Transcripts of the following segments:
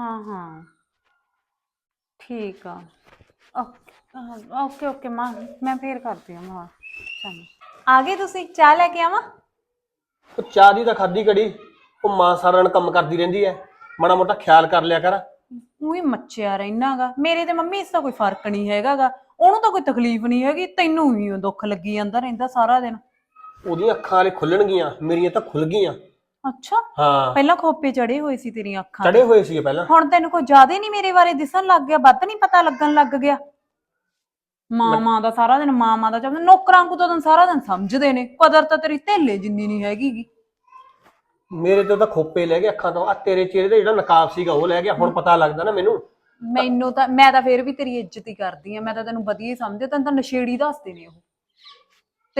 ਹਾਂ ਹਾਂ। ਠੀਕ ਆ। ਓਕੇ ਓਕੇ ਮਾਂ। ਮੈਂ ਫੇਰ ਕਰਦੀ ਹਾਂ ਮਾਂ। ਚੰਗਾ। ਆ ਗਏ ਤੁਸੀਂ? ਚਾਹ ਲੈ ਕੇ ਆਵਾਂ? ਉਹ ਚਾਹ ਦੀ ਤਾਂ ਖਾਦੀ ਕੜੀ ਉਹ ਮਾਂ ਸਾਰਾ ਦਿਨ ਕੰਮ ਕਰਦੀ ਰਹਿੰਦੀ ਐ। ਮਾੜਾ ਮੋਟਾ ਖਿਆਲ ਕਰ ਲਿਆ ਕਰ। ਉਹੀ ਮੱਚਿਆ ਰਹਿਣਾਗਾ ਮੇਰੇ ਤੇ ਮੰਮੀ ਇਸ ਦਾ ਕੋਈ ਫ਼ਰਕ ਨਹੀਂ ਹੈਗਾਗਾ। ਉਹਨੂੰ ਤਾਂ ਕੋਈ ਤਕਲੀਫ ਨਹੀਂ ਹੈਗੀ। ਤੈਨੂੰ ਹੀ ਉਹ ਦੁੱਖ ਲੱਗੀ ਜਾਂਦਾ ਰਹਿੰਦਾ ਸਾਰਾ ਦਿਨ। ਉਹਦੀਆਂ ਅੱਖਾਂ ਵਾਲੇ ਖੁੱਲਣਗੀਆਂ। ਮੇਰੀਆਂ ਤਾਂ ਖੁੱਲ ਗਈਆਂ। ਅੱਛਾ। ਹਾਂ। ਪਹਿਲਾਂ ਖੋਪੇ ਚੜੇ ਹੋਏ ਸੀ ਤੇਰੀਆਂ ਅੱਖਾਂ ਚੜੇ ਹੋਏ ਸੀਗੇ ਪਹਿਲਾਂ। ਹੁਣ ਤੈਨੂੰ ਕੋਈ ਜ਼ਿਆਦਾ ਨਹੀਂ ਮੇਰੇ ਬਾਰੇ ਦਿਸਣ ਲੱਗ ਗਿਆ ਵੱਧ ਨਹੀਂ ਪਤਾ ਲੱਗਣ ਲੱਗ ਗਿਆ। ਮਾਂ ਮਾਂ ਦਾ ਸਾਰਾ ਦਿਨ ਮਾਂ ਮਾਂ ਦਾ ਚੱਲਦਾ ਨੌਕਰਾਂ ਕੋ ਤਾਂ ਸਾਰਾ ਦਿਨ ਸਮਝਦੇ ਨੇ। ਕਦਰ ਤਾਂ ਤੇਰੀ ਧੇਲੇ ਜਿੰਨੀ ਨਹੀਂ ਹੈਗੀਗੀ। ਮੇਰੇ ਤੋਂ ਤਾਂ ਖੋਪੇ ਲੈ ਗਏ ਅੱਖਾਂ ਤੋਂ। ਆ ਤੇਰੇ ਚਿਹਰੇ ਤੇ ਜਿਹੜਾ ਨਕਾਬ ਸੀਗਾ ਉਹ ਲੈ ਗਿਆ। ਹੁਣ ਪਤਾ ਲੱਗਦਾ ਨਾ ਮੈਨੂੰ। ਮੈਨੂੰ ਤਾਂ ਮੈਂ ਤਾਂ ਫੇਰ ਵੀ ਤੇਰੀ ਇੱਜ਼ਤ ਹੀ ਕਰਦੀ ਆ। ਮੈਂ ਤਾਂ ਤੈਨੂੰ ਵਧੀਆ ਹੀ ਸਮਝਦੀ ਤੈਨੂੰ ਤਾਂ ਨਸ਼ੇੜੀ ਦੱਸਦੇ ਨੇ ਉਹ।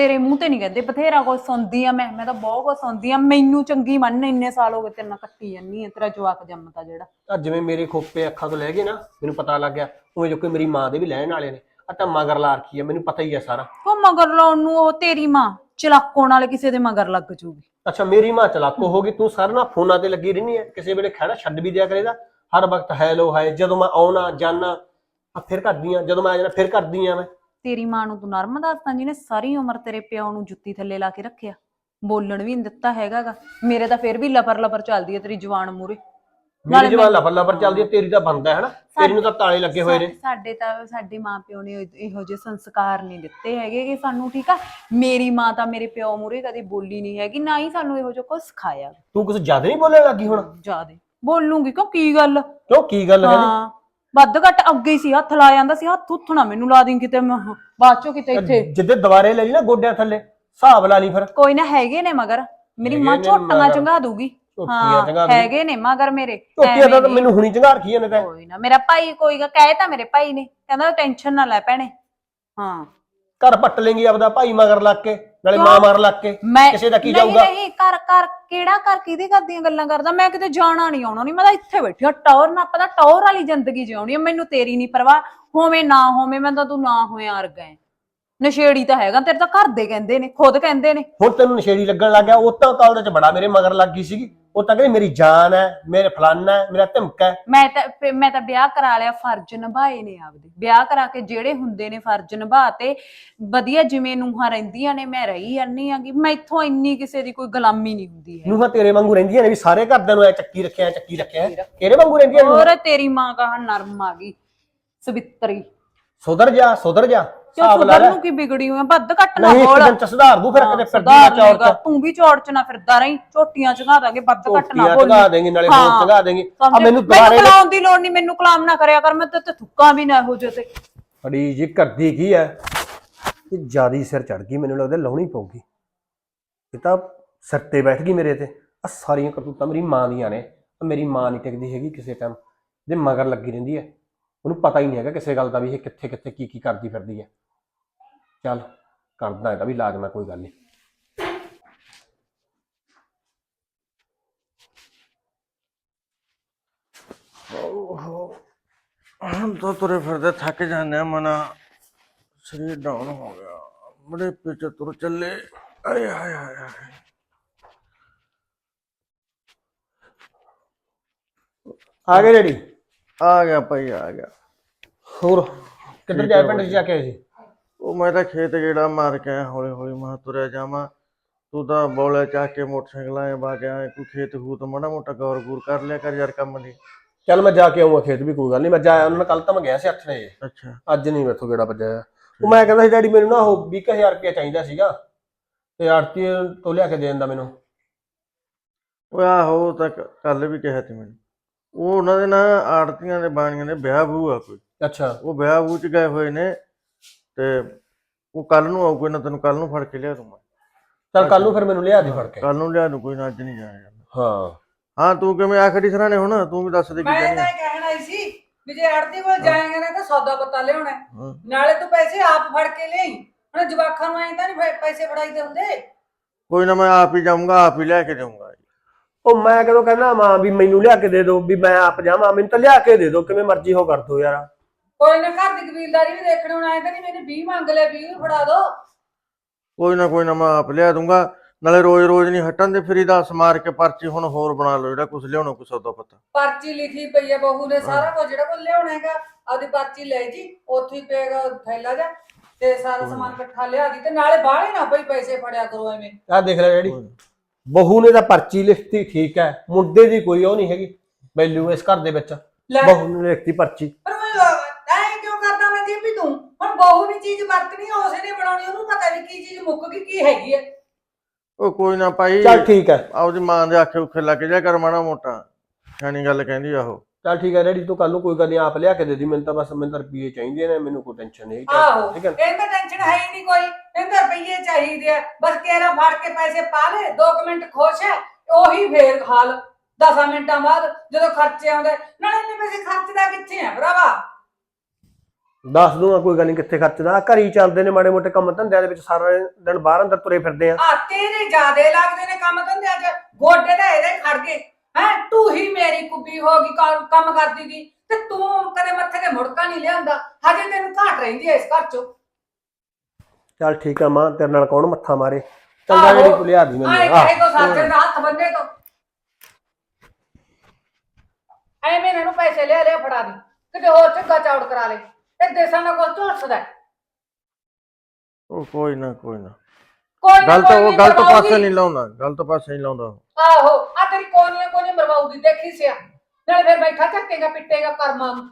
ਤੇਰੇ ਮੂੰਹ ਤੇ ਨਹੀਂ ਕਹਿੰਦੇ ਬਥੇਰਾ ਕੁਝ ਸੁਣਦੀ ਆ ਮੈਂ ਮੈਂ ਤਾਂ ਬਹੁਤ ਕੁਝ ਸੁਣਦੀ ਆ ਮੈਨੂੰ ਚੰਗੀ ਮੰਨ ਇੰਨੇ ਸਾਲ ਹੋ ਗਏ ਤੇਰੇ ਨਾਲ ਕੱਟੀ ਜੰਨੀ ਆ ਤੇਰਾ ਜਵਾਕ ਜੰਮਤਾ ਜਿਹੜਾ। ਆ ਜਿਵੇਂ ਮੇਰੇ ਖੋਪੇ ਅੱਖਾਂ ਤੋਂ ਲੈ ਗਏ ਨਾ ਮੈਨੂੰ ਪਤਾ ਲੱਗ ਗਿਆ ਉਵੇਂ ਜੋ ਕੋਈ ਮੇਰੀ ਮਾਂ ਦੇ ਵੀ ਲੈਣ ਵਾਲੇ ਨੇ ਆ ਤਾਂ ਮਗਰ ਲਾ ਰੱਖੀ ਆ ਮੈਨੂੰ ਪਤਾ ਹੀ ਆ ਸਾਰਾ। ਉਹ ਮਗਰ ਲਾਉਣ ਨੂੰ ਉਹ ਤੇਰੀ ਮਾਂ ਚਲਾਕੋਂ ਨਾਲ ਕਿਸੇ ਦੇ ਮਗਰ ਲੱਗ ਜੂਗੀ। ਅੱਛਾ ਮੇਰੀ ਮਾਂ ਚਲਾਕੋ ਹੋ ਗਈ ਤੂੰ ਸਾਰਾ ਨਾ ਫੋਨਾਂ ਤੇ ਲੱਗੀ ਰਹਿੰਦੀ ਹੈ ਕਿਸੇ ਵੇਲੇ ਖੜਾ ਛੱਡ ਵੀ ਦਿਆ ਕਰੇਗਾ ਹਰ ਵਕਤ ਹੈਲੋ ਹਾਏ ਜਦੋਂ ਮੈਂ ਆਉਣਾ ਜਾਣਾ ਆ ਫਿਰ ਕਰਦੀ ਆ ਜਦੋਂ ਮੈਂ ਆ ਜਾਣਾ ਫਿਰ ਕਰਦੀ ਆ ਮੈਂ। ਤੇਰੀ ਮਾਂ ਨੂੰ ਤੂੰ ਨਰਮ ਦੱਸਦਾ ਜਿਹਨੇ ਸਾਰੀ ਉਮਰ ਤੇਰੇ ਪਿਓ ਨੂੰ ਜੁੱਤੀ ਥੱਲੇ ਲਾ ਕੇ ਰੱਖਿਆ। ਬੋਲਣ ਵੀ ਨਹੀਂ ਦਿੱਤਾ ਹੈਗਾਗਾ। ਮੇਰੇ ਤਾਂ ਫੇਰ ਵੀ ਲਪਰ ਲਪਰ ਚੱਲਦੀ ਹੈ ਤੇਰੀ ਜਵਾਨ ਮੂਰੇ ਮੇਰੀ ਜਵਾਨ ਲਫਰ ਲਫਰ ਚੱਲਦੀ ਹੈ ਤੇਰੀ ਤਾਂ ਬੰਦਾ ਹੈ ਨਾ। ਤੇਰੀ ਨੂੰ ਤਾਂ ਤਾਲੇ ਲੱਗੇ ਹੋਏ ਨੇ। ਸਾਡੇ ਤਾਂ ਸਾਡੇ ਮਾਪਿਓ ਨੇ ਇਹੋ ਜਿਹੇ ਸੰਸਕਾਰ ਨਹੀਂ ਦਿੱਤੇ ਹੈਗੇ। ਕਿ ਸਾਨੂੰ ਠੀਕ ਆ। ਮੇਰੀ ਮਾਂ ਤਾਂ ਮੇਰੇ ਪਿਓ ਮੂਰੇ ਕਦੇ ਬੋਲੀ ਨਹੀਂ ਹੈਗੀ ਨਾ ਹੀ ਸਾਨੂੰ ਇਹੋ ਜਿਹਾ ਕੁਝ ਸਿਖਾਇਆ। ਤੂੰ ਕੁਝ ਜ਼ਿਆਦਾ ਨਹੀਂ ਬੋਲਣ ਲੱਗੀ ਹੁਣ? ਜਿਆਦੇ। ਬੋਲੂਗੀ ਕਿਉਂ? ਕੀ ਗੱਲ? ਕਿਉਂ? ਕੀ ਗੱਲ ਹੈ ਹਾਂ। ਵੱਧ ਘੱਟ ਅੱਗੇ ਹੀ ਸੀ ਹੱਥ ਲਾ ਜਾਂਦਾ ਸੀ ਹੱਥ ਉੱਥ ਨਾ ਮੈਨੂੰ ਲਾ ਦੀ ਕਿਤੇ ਮੈਂ ਬਾਅਦ ਚੋਂ ਕਿਤੇ ਇੱਥੇ। ਜਿੱਦੇ ਦੁਬਾਰੇ ਲੈ ਲਈ ਨਾ ਗੋਡਿਆਂ ਥੱਲੇ ਹਿਸਾਬ ਲਾ ਲਈ ਫਿਰ। ਕੋਈ ਨਾ ਹੈਗੇ ਨੇ ਮਗਰ ਮੇਰੀ ਮਾਂ ਹੈਗੇ ਨੇ ਝੋਟੀਆਂ ਮਗਰ। ਚੰਗਾ ਦੂਗੀ ਝੋਟੀਆਂ ਚੰਗਾ ਦੂ। ਹੈਗੇ ਨੇ ਮਗਰ ਮੇਰੇ ਝੋਟੀਆਂ ਐਵੇਂ ਤਾਂ। ਮੈਨੂੰ ਹੁਣੀ ਚੰਗਾ ਰੱਖੀ ਨੇ ਤਾਂ। ਕੋਈ ਨਾ ਮੇਰਾ ਭਾਈ ਕੋਈ ਗਾ ਕਹੇ ਤਾਂ ਮੇਰੇ ਭਾਈ ਨੇ ਕਹਿੰਦਾ ਟੈਨਸ਼ਨ ਨਾ ਲੈ ਭੈਣੇ। ਹਾਂ। ਘਰ ਪੱਟ ਲੇਂਗੀ ਆਪਦਾ ਭਾਈ ਮਗਰ ਲੱਗ ਕੇ। ਨਾਲੇ? ਮਾਂ ਮਗਰ ਲੱਗ ਕੇ ਮੈਂ ਕਿਸੇ ਦਾ ਕੀ ਨਹੀਂ ਜਾਊਗਾ? ਨਹੀਂ ਕਰ ਕਰ ਕਿਹੜਾ ਕਰ ਕਿਹਦੇ ਕਰਦੀਆਂ ਗੱਲਾਂ ਕਰਦਾ? ਮੈਂ ਕਿਤੇ ਜਾਣਾ ਨਹੀਂ ਆਉਣਾ ਨਹੀਂ। ਮੈਂ ਤਾਂ ਇੱਥੇ ਬੈਠੀ ਆ ਟੌਰ ਨਾ ਪਤਾ ਟੌਰ ਵਾਲੀ ਜ਼ਿੰਦਗੀ ਜਿਉਣੀ ਆ। ਮੈਨੂੰ ਤੇਰੀ ਨਹੀਂ ਪਰਵਾਹ ਹੋਵੇਂ ਨਾ ਹੋਵੇਂ ਮੈਂ ਤਾਂ ਤੂੰ ਨਾ ਹੋਇਆ ਅਰ ਗਏ। ਨਸ਼ੇੜੀ ਤਾਂ ਹੈਗਾ ਤੇਰੇ ਤਾਂ ਘਰ ਦੇ ਕਹਿੰਦੇ ਨੇ ਖੁਦ ਕਹਿੰਦੇ ਨੇ। ਹੁਣ ਤੈਨੂੰ ਨਸ਼ੇੜੀ ਲੱਗਣ ਲੱਗ ਗਿਆ ਉਹ ਤਾਂ ਕਾਲਜ ਚ ਬੜਾ ਮੇਰੇ ਮਗਰ ਲੱਗ ਗਈ ਸੀਗੀ। ਉਹ ਤਾਂ ਕਹਿੰਦੀ ਮੇਰੀ ਜਾਨ ਹੈ ਮੇਰੇ ਫਲਾਨਾ ਹੈ ਮੇਰਾ ਧਮਕਾ ਹੈ। ਮੈਂ ਤਾਂ ਫਿਰ ਮੈਂ ਤਾਂ ਵਿਆਹ ਕਰਾ ਲਿਆ ਫਰਜ਼ ਨਿਭਾਏ ਨੇ ਆਪਦੇ। ਵਿਆਹ ਕਰਾ ਕੇ ਜਿਹੜੇ ਹੁੰਦੇ ਨੇ ਫਰਜ਼ ਨਿਭਾਤੇ ਵਧੀਆ ਜਿਵੇਂ ਨੂੰਹਾਂ ਰਹਿੰਦੀਆਂ ਨੇ ਮੈਂ ਰਹੀ ਜਾਂਦੀ ਆਂਗੀ ਮੈਥੋਂ ਇੰਨੀ ਕਿਸੇ ਦੀ ਕੋਈ ਗੁਲਾਮੀ ਨਹੀਂ ਹੁੰਦੀ ਹੈ ਨੂੰਹਾਂ ਤੇਰੇ ਵਾਂਗੂ ਰਹਿੰਦੀਆਂ ਨੇ ਵੀ ਸਾਰੇ ਘਰਦਿਆਂ ਨੂੰ ਐ ਚੱਕੀ ਰੱਖਿਆ ਐ ਚੱਕੀ ਰੱਖਿਆ ਹੈ। ਤੇਰੇ ਵਾਂਗੂ ਰਹਿੰਦੀਆਂ ਨੇ ਹੋਰ ਤੇਰੀ ਮਾਂ ਕਹਾ ਨਰਮ ਆ ਗਈ ਸਵਿੱਤਰੀ। ਸੁਧਰ ਜਾ ਸੁਧਰ ਜਾ। ਕਿਉਂ ਹਿਸਾਬ ਲਾ ਸੁਧਰ ਲੈ। ਨੂੰ ਕੀ ਵਿਗੜੀ ਹੋਈ ਆ? ਵੱਧ ਘੱਟ ਨਾ ਨਹੀਂ ਇੱਕ ਬੋਲ। ਦਿਨ ਚ ਸੁਧਾਰ ਦੂ ਫਿਰ ਕਿਤੇ ਫਿਰਦੀ ਨਾ ਸੁਧਾਰ ਚੌੜ ਲਏਗਾ, ਚ। ਤੂੰ ਵੀ ਚੌੜ ਚ ਨਾ ਫਿਰਦਾ ਰਹੀਂ ਝੋਟੀਆਂ ਚਗਾ ਦਾਂਗੇ ਵੱਧ ਘੱਟ ਨਾ ਝੋਟੀਆਂ ਬੋਲੀ। ਚਗਾ ਦੇਂਗੀ ਨਾਲੇ ਹੋਰ ਹਾਂ। ਚਗਾ ਦੇਂਗੀ। ਆ? ਮੈਨੂੰ ਦੁਬਾਰੇ ਕਲਾਉਣ ਦੀ ਲੋੜ ਨਹੀਂ ਮੈਨੂੰ ਕਲਾਮ ਨਾ ਕਰਿਆ ਕਰ ਮੈਂ ਤੇ ਤੇ ਥੁੱਕਾਂ ਵੀ ਨਾ ਇਹੋ ਜਿਹੇ ਤੇ। ਫੜੀ ਜੀ ਕਰਦੀ ਕੀ ਐ? ਇਹ ਜਿਆਦੀ ਸਿਰ ਚੜ ਗਈ ਮੈਨੂੰ ਲੱਗਦਾ ਲਾਉਣੀ ਪਊਗੀ। ਇਹ ਤਾਂ ਸਿਰ ਤੇ ਬੈਠ ਗਈ ਮੇਰੇ ਤੇ। ਆ ਸਾਰੀਆਂ ਕਰਤੂਤਾਂ ਮੇਰੀ ਮਾਂ ਦੀਆਂ ਨੇ। ਆਹ ਮੇਰੀ ਮਾਂ ਨਹੀਂ ਟਿਕਦੀ ਹੈਗੀ ਕਿਸੇ ਟਾਈਮ ਜੇ ਮਗਰ ਲੱਗੀ ਰਹਿੰਦੀ ਐ। ਉਹਨੂੰ ਪਤਾ ਹੀ ਨਹੀਂ ਹੈਗਾ ਕਿਸੇ ਗੱਲ ਦਾ ਵੀ ਇਹ ਕਿੱਥੇ ਕਿੱਥੇ ਕੀ ਕੀ ਕਰਦੀ ਫਿਰਦੀ ਐ ਚੱਲ ਕਰਦਾ ਇਹਦਾ ਵੀ ਇਲਾਜ ਮੈਂ ਕੋਈ ਗੱਲ ਨਹੀਂ। ਹੁਣ ਤਾਂ ਤੁਰੇ ਫਿਰਦੇ ਥੱਕ ਜਾਂਦੇ ਆ ਮਨਾ ਸਰੀਰ ਡਾਊਨ ਹੋ ਗਿਆ। ਬੜੇ ਪਿੱਛੇ ਤੁਰ ਚੱਲੇ। ਆਏ ਹਾਏ ਹਾਏ ਹਾਏ ਆ ਗਏ ਡੈਡੀ ਆ ਗਿਆ ਭਾਈ ਆ ਗਿਆ। ਹੋਰ ਕਿੱਧਰ ਜਾਏ ਪਿੰਡ 'ਚ ਜਾ ਕੇ ਆਏ ਸੀ? ਉਹ ਮੈਂ ਤਾਂ ਖੇਤ ਗੇੜਾ ਮਾਰ ਕੇ ਆਇਆ ਹੌਲੀ ਹੌਲੀ ਮੈਂ ਕਿਹਾ ਤੁਰਿਆ ਜਾਵਾਂ। ਤੂੰ ਤਾਂ ਬੋਲੇ ਚੱਕ ਕੇ ਮੋਟਰਸਾਈਕਲ ਆਏ ਬਾ ਗਿਆ ਕੋਈ ਖੇਤ ਖੂਤ ਮਾੜਾ ਮੋਟਾ ਗੌਰ ਗੂਰ ਕਰ ਲਿਆ ਕਰ ਯਾਰ ਕੰਮ ਦੀ ਚੱਲ ਮੈਂ ਜਾ ਕੇ ਆਉਂਗਾ ਖੇਤ ਵੀ ਕੋਈ ਗੱਲ ਨਹੀਂ ਮੈਂ ਜਾਇਆ ਉਹਨਾਂ ਨਾਲ ਕੱਲ ਤਾਂ ਮੈਂ ਗਿਆ ਸੀ 8 ਵਜੇ। ਅੱਛਾ। ਅੱਜ ਨਹੀਂ ਮੈਥੋਂ ਗੇੜਾ ਵੱਜਿਆ ਉਹ ਮੈਂ ਕਹਿੰਦਾ ਸੀ ਡੈਡੀ ਮੈਨੂੰ ਨਾ ਉਹ 20000 ਰੁਪਇਆ ਚਾਹੀਦਾ ਸੀਗਾ ਤੇ ਆਰਤੀ ਤੋਂ ਲਿਆ ਕੇ ਦੇ ਦਿੰਦਾ ਮੈਨੂੰ। ਉਹ ਆਹੋ ਉਹ ਤਾਂ ਕੱਲ ਵੀ ਕਿਹਾ ਸੀ ਮੈਨੂੰ। ਉਹ ਉਹਨਾਂ ਦੇ ਨਾ ਆੜਤੀਆਂ ਦੇ ਬਾਣੀਆਂ ਦੇ ਵਿਆਹ ਬੂ ਆ ਕੋਈ। ਅੱਛਾ। ਉਹ ਵਿਆਹ ਬੂ ਚ ਗਏ ਹੋਏ ਨੇ ਤੇ ਉਹ ਕੱਲ ਨੂੰ ਆਊ ਕੋਈ ਨਾ ਤੈਨੂੰ ਕੱਲ ਨੂੰ ਫੜ ਕੇ ਲਿਆ ਦੂੰਗਾ ਚੱਲ ਕੱਲ ਨੂੰ ਫਿਰ ਮੈਨੂੰ ਲਿਆ ਦੇ ਫੜ ਕੇ। ਕੱਲ ਨੂੰ ਲਿਆ ਦੂੰ ਕੋਈ ਨਾ ਅੱਜ ਨਹੀਂ ਜਾਂਦਾ ਹਾਂ। ਹਾਂ ਤੂੰ ਕਿਵੇਂ ਆਖੜੀ ਸਰਾਣੇ ਹੁਣ? ਤੂੰ ਵੀ ਦੱਸ ਦੇ ਕੀ ਮੈਂ ਤਾਂ। ਇਹ ਕਹਿਣ ਆਈ ਸੀ ਵੀ ਜੇ ਆੜਤੀ ਕੋਲ ਜਾਏਗਾ ਨਾ ਤਾਂ ਸੌਦਾ ਪੱਤਾ ਲਿਆਉਣਾ। ਹੈ। ਹਾਂ। ਨਾਲੇ ਤੂੰ ਪੈਸੇ ਆਪ ਫੜ ਕੇ ਲਿਆਈ ਹੁਣ ਜਵਾਖਾਂ ਨੂੰ ਐਂ ਤਾਂ ਨਹੀਂ ਪੈਸੇ ਫੜਾਈਦੇ ਹੁੰਦੇ ਕੋਈ ਨਾ ਮੈਂ ਆਪ ਹੀ ਜਾਊਂਗਾ ਆਪ ਹੀ ਲੈ ਕੇ ਦੇਊਂਗਾ ਉਹ ਮੈਂ ਕਦੋਂ ਕਹਿੰਦਾ ਮਾਂ ਵੀ ਮੈਨੂੰ ਲਿਆ ਕੇ ਦੇ ਦਿਓ ਵੀ ਮੈਂ ਆਪ ਜਾਵਾਂ ਮੈਨੂੰ ਤਾਂ ਲਿਆ ਕੇ ਦੇ ਦਿਓ ਕਿਵੇਂ ਮਰਜ਼ੀ ਹੋ ਕਰ ਦਿਓ ਯਾਰ। ਕੋਈ ਨਾ ਘਰ ਦੀ ਕਬੀਲਦਾਰੀ ਵੀ ਦੇਖਣੀ ਹੁਣ ਐਂ ਤਾਂ ਨਹੀਂ ਮੈਨੂੰ 20 ਮੰਗ ਲੈ 20 ਫੜਾ ਦੋ। ਕੋਈ ਨਾ ਕੋਈ ਨਾ ਮੈਂ ਆਪ ਲਿਆ ਦੂੰਗਾ ਨਾਲੇ ਰੋਜ਼-ਰੋਜ਼ ਨਹੀਂ ਹਟਣ ਦੇ ਫਰੀ ਦਾ ਸਮਾਰ ਕੇ ਪਰਚੀ ਹੁਣ ਹੋਰ ਬਣਾ ਲਓ ਜਿਹੜਾ ਕੁਝ ਲਿਆਉਣਾ ਕੁਛ ਸੌਦਾ ਪਤਾ। ਪਰਚੀ ਲਿਖੀ ਪਈ ਹੈ ਬਹੂ ਨੇ ਸਾਰਾ ਕੁਝ ਜਿਹੜਾ ਕੁਝ ਲਿਆਉਣਾ ਹੈਗਾ ਆਪਦੀ ਪਰਚੀ ਲੈ ਜੀ ਉੱਥੇ ਹੀ ਪਏਗਾ ਥੈਲਾ ਜਾ ਤੇ ਸਾਰਾ ਸਮਾਨ ਇਕੱਠਾ ਲਿਆ ਦੀ ਤੇ ਨਾਲੇ ਬਾਹਲੇ ਨਾ ਪਈ ਪੈਸੇ ਫੜਿਆ ਕਰੋ ਐਵੇਂ। ਆਹ ਦੇਖ ਲੈ ਡੈਡੀ। ਬਹੂ ਨੇ ਤਾਂ ਪਰਚੀ ਲਿਖਤੀ ਠੀਕ ਹੈ। ਮੁੰਡੇ ਦੀ ਕੋਈ ਉਹ ਨਹੀਂ ਹੈਗੀ ਵੈਲਿਊ ਇਸ ਘਰ ਦੇ ਵਿੱਚ। ਲੈ। ਬਹੂ ਨੇ ਲਿਖਤੀ ਪਰਚੀ। ਪਰ ਮੈਂ ਐ ਕਿਉਂ ਕਰਦਾ ਮੈਂ ਜੀ ਵੀ ਤੂੰ ਹੁਣ ਬਹੂ ਨੇ ਚੀਜ਼ ਵਰਤਣੀ ਉਸੇ ਨੇ ਬਣਾਉਣੀ ਉਹਨੂੰ ਪਤਾ ਵੀ ਕੀ ਚੀਜ਼ ਮੁੱਕ ਗਈ ਕੀ ਹੈਗੀ ਹੈ। ਉਹ ਕੋਈ ਨਾ ਭਾਈ ਚੱਲ ਠੀਕ ਹੈ। ਆਪਦੀ ਮਾਂ ਦੇ ਆਖੇ ਉੱਖੇ ਲੱਗ ਜਾ ਕਰ ਮਾੜਾ ਮੋਟਾ। ਸਿਆਣੀ ਗੱਲ ਕਹਿੰਦੀ ਆ ਉਹ। ਚੱਲ ਠੀਕ ਹੈ ਡੈਡੀ ਤੂੰ ਕੱਲ ਨੂੰ ਕੋਈ ਗੱਲ ਨਹੀਂ ਆਪ ਲਿਆ ਕੇ ਦੇ ਦੀ ਮੈਨੂੰ ਤਾਂ ਬਸ ਮੈਨੂੰ ਤਾਂ ਰੁਪਈਏ ਚਾਹੀਦੇ ਨੇ ਮੈਨੂੰ ਕੋਈ ਟੈਨਸ਼ਨ ਨਹੀਂ ਆਹੋ ਠੀਕ ਹੈ ਇਹਦਾ ਟੈਨਸ਼ਨ ਹੈ ਹੀ ਨਹੀਂ ਕੋਈ ਇਹਦਾ ਰੁਪਈਏ ਚਾਹੀਦੇ ਆ ਬਸ ਕੇਰਾ ਫੜ ਕੇ ਪੈਸੇ ਪਾ ਲੈ 2 ਮਿੰਟ ਖੁਸ਼ ਹੈ ਉਹੀ ਫੇਰ ਹਾਲ 10 ਮਿੰਟਾਂ ਬਾਅਦ ਜਦੋਂ ਖਰਚੇ ਆਉਂਦੇ ਨਾਲੇ ਇੰਨੇ ਪੈਸੇ ਖਰਚਦਾ ਕਿੱਥੇ ਆ ਭਰਾਵਾ? ਦੱਸ ਦੂੰਗਾ ਕੋਈ ਗੱਲ ਨਹੀਂ ਕਿੱਥੇ ਖਰਚਦਾ ਆਹ ਘਰ ਹੀ ਚੱਲਦੇ ਨੇ ਮਾੜੇ ਮੋਟੇ ਕੰਮ ਧੰਦਿਆਂ ਦੇ ਵਿੱਚ ਸਾਰਾ ਦਿਨ ਬਾਹਰ ਅੰਦਰ ਤੁਰੇ ਫਿਰਦੇ ਆ। ਆ ਤੇਰੇ ਜਿਆਦੇ ਲੱਗਦੇ ਨੇ ਕੰਮ ਧੰਦਿਆਂ 'ਚ ਗੋਡੇ ਤਾਂ ਇਹਦੇ ਖੜ ਗਏ। ਹੈ ਤੂੰ ਹੀ ਮੇਰੀ ਕੁੱਬੀ ਹੋ ਗਈ ਕੰਮ ਕੰਮ ਕਰਦੀ ਦੀ ਤੇ ਤੂੰ ਕਦੇ ਮੱਥੇ ਤੇ ਮੁੜਕਾ ਨਹੀਂ ਲਿਆਂਦਾ ਹਜੇ ਤੈਨੂੰ ਘਾਟ ਰਹਿੰਦੀ ਐ ਇਸ ਘਰ 'ਚੋਂ ਚੱਲ ਠੀਕ ਆ ਮਾਂ ਤੇਰੇ ਨਾਲ ਕੌਣ ਮੱਥਾ ਮਾਰੇ ਚੰਗਾ। ਜਿਹੜੀ ਤੂੰ ਲਿਆ ਦੀ ਮੈਨੂੰ ਆਏ ਆਹ, ਕਹੇ ਕੋ ਸਾਜਣ ਦਾ ਹੱਥ ਬੰਨੇ ਤੋਂ ਐਵੇਂ ਇਹਨਾਂ ਨੂੰ ਪੈਸੇ ਲਿਆ ਲਿਆ ਫੜਾ ਦੀ ਕਿਤੇ ਹੋਰ ਝੱਗਾ ਚੌੜ ਕਰਾ ਲੈ ਇਹ ਦੇਸਾਂ ਦਾ ਕੁਝ ਹੈ। ਉਹ ਕੋਈ ਨਾ ਕੋਈ ਨਾ ਕੋਈ ਉਹ ਗਲਤ ਪਾਸੇ। ਨਹੀਂ ਲਾਉਂਦਾ ਗਲਤ ਪਾਸੇ ਨਹੀਂ ਲਾਉਂਦਾ। ਆਹੋ ਤੇਰੀ ਕੋਨੀਆਂ ਕੋਨੀ ਮਰਵਾਉਗੀ ਦੇਖੀ ਸਿਆ। ਨਾਲੇ ਫਿਰ ਬੈਠਾ ਝੱਕੇਗਾ ਪਿੱਟੇਗਾ ਕਰਮਾਂ ਨੂੰ।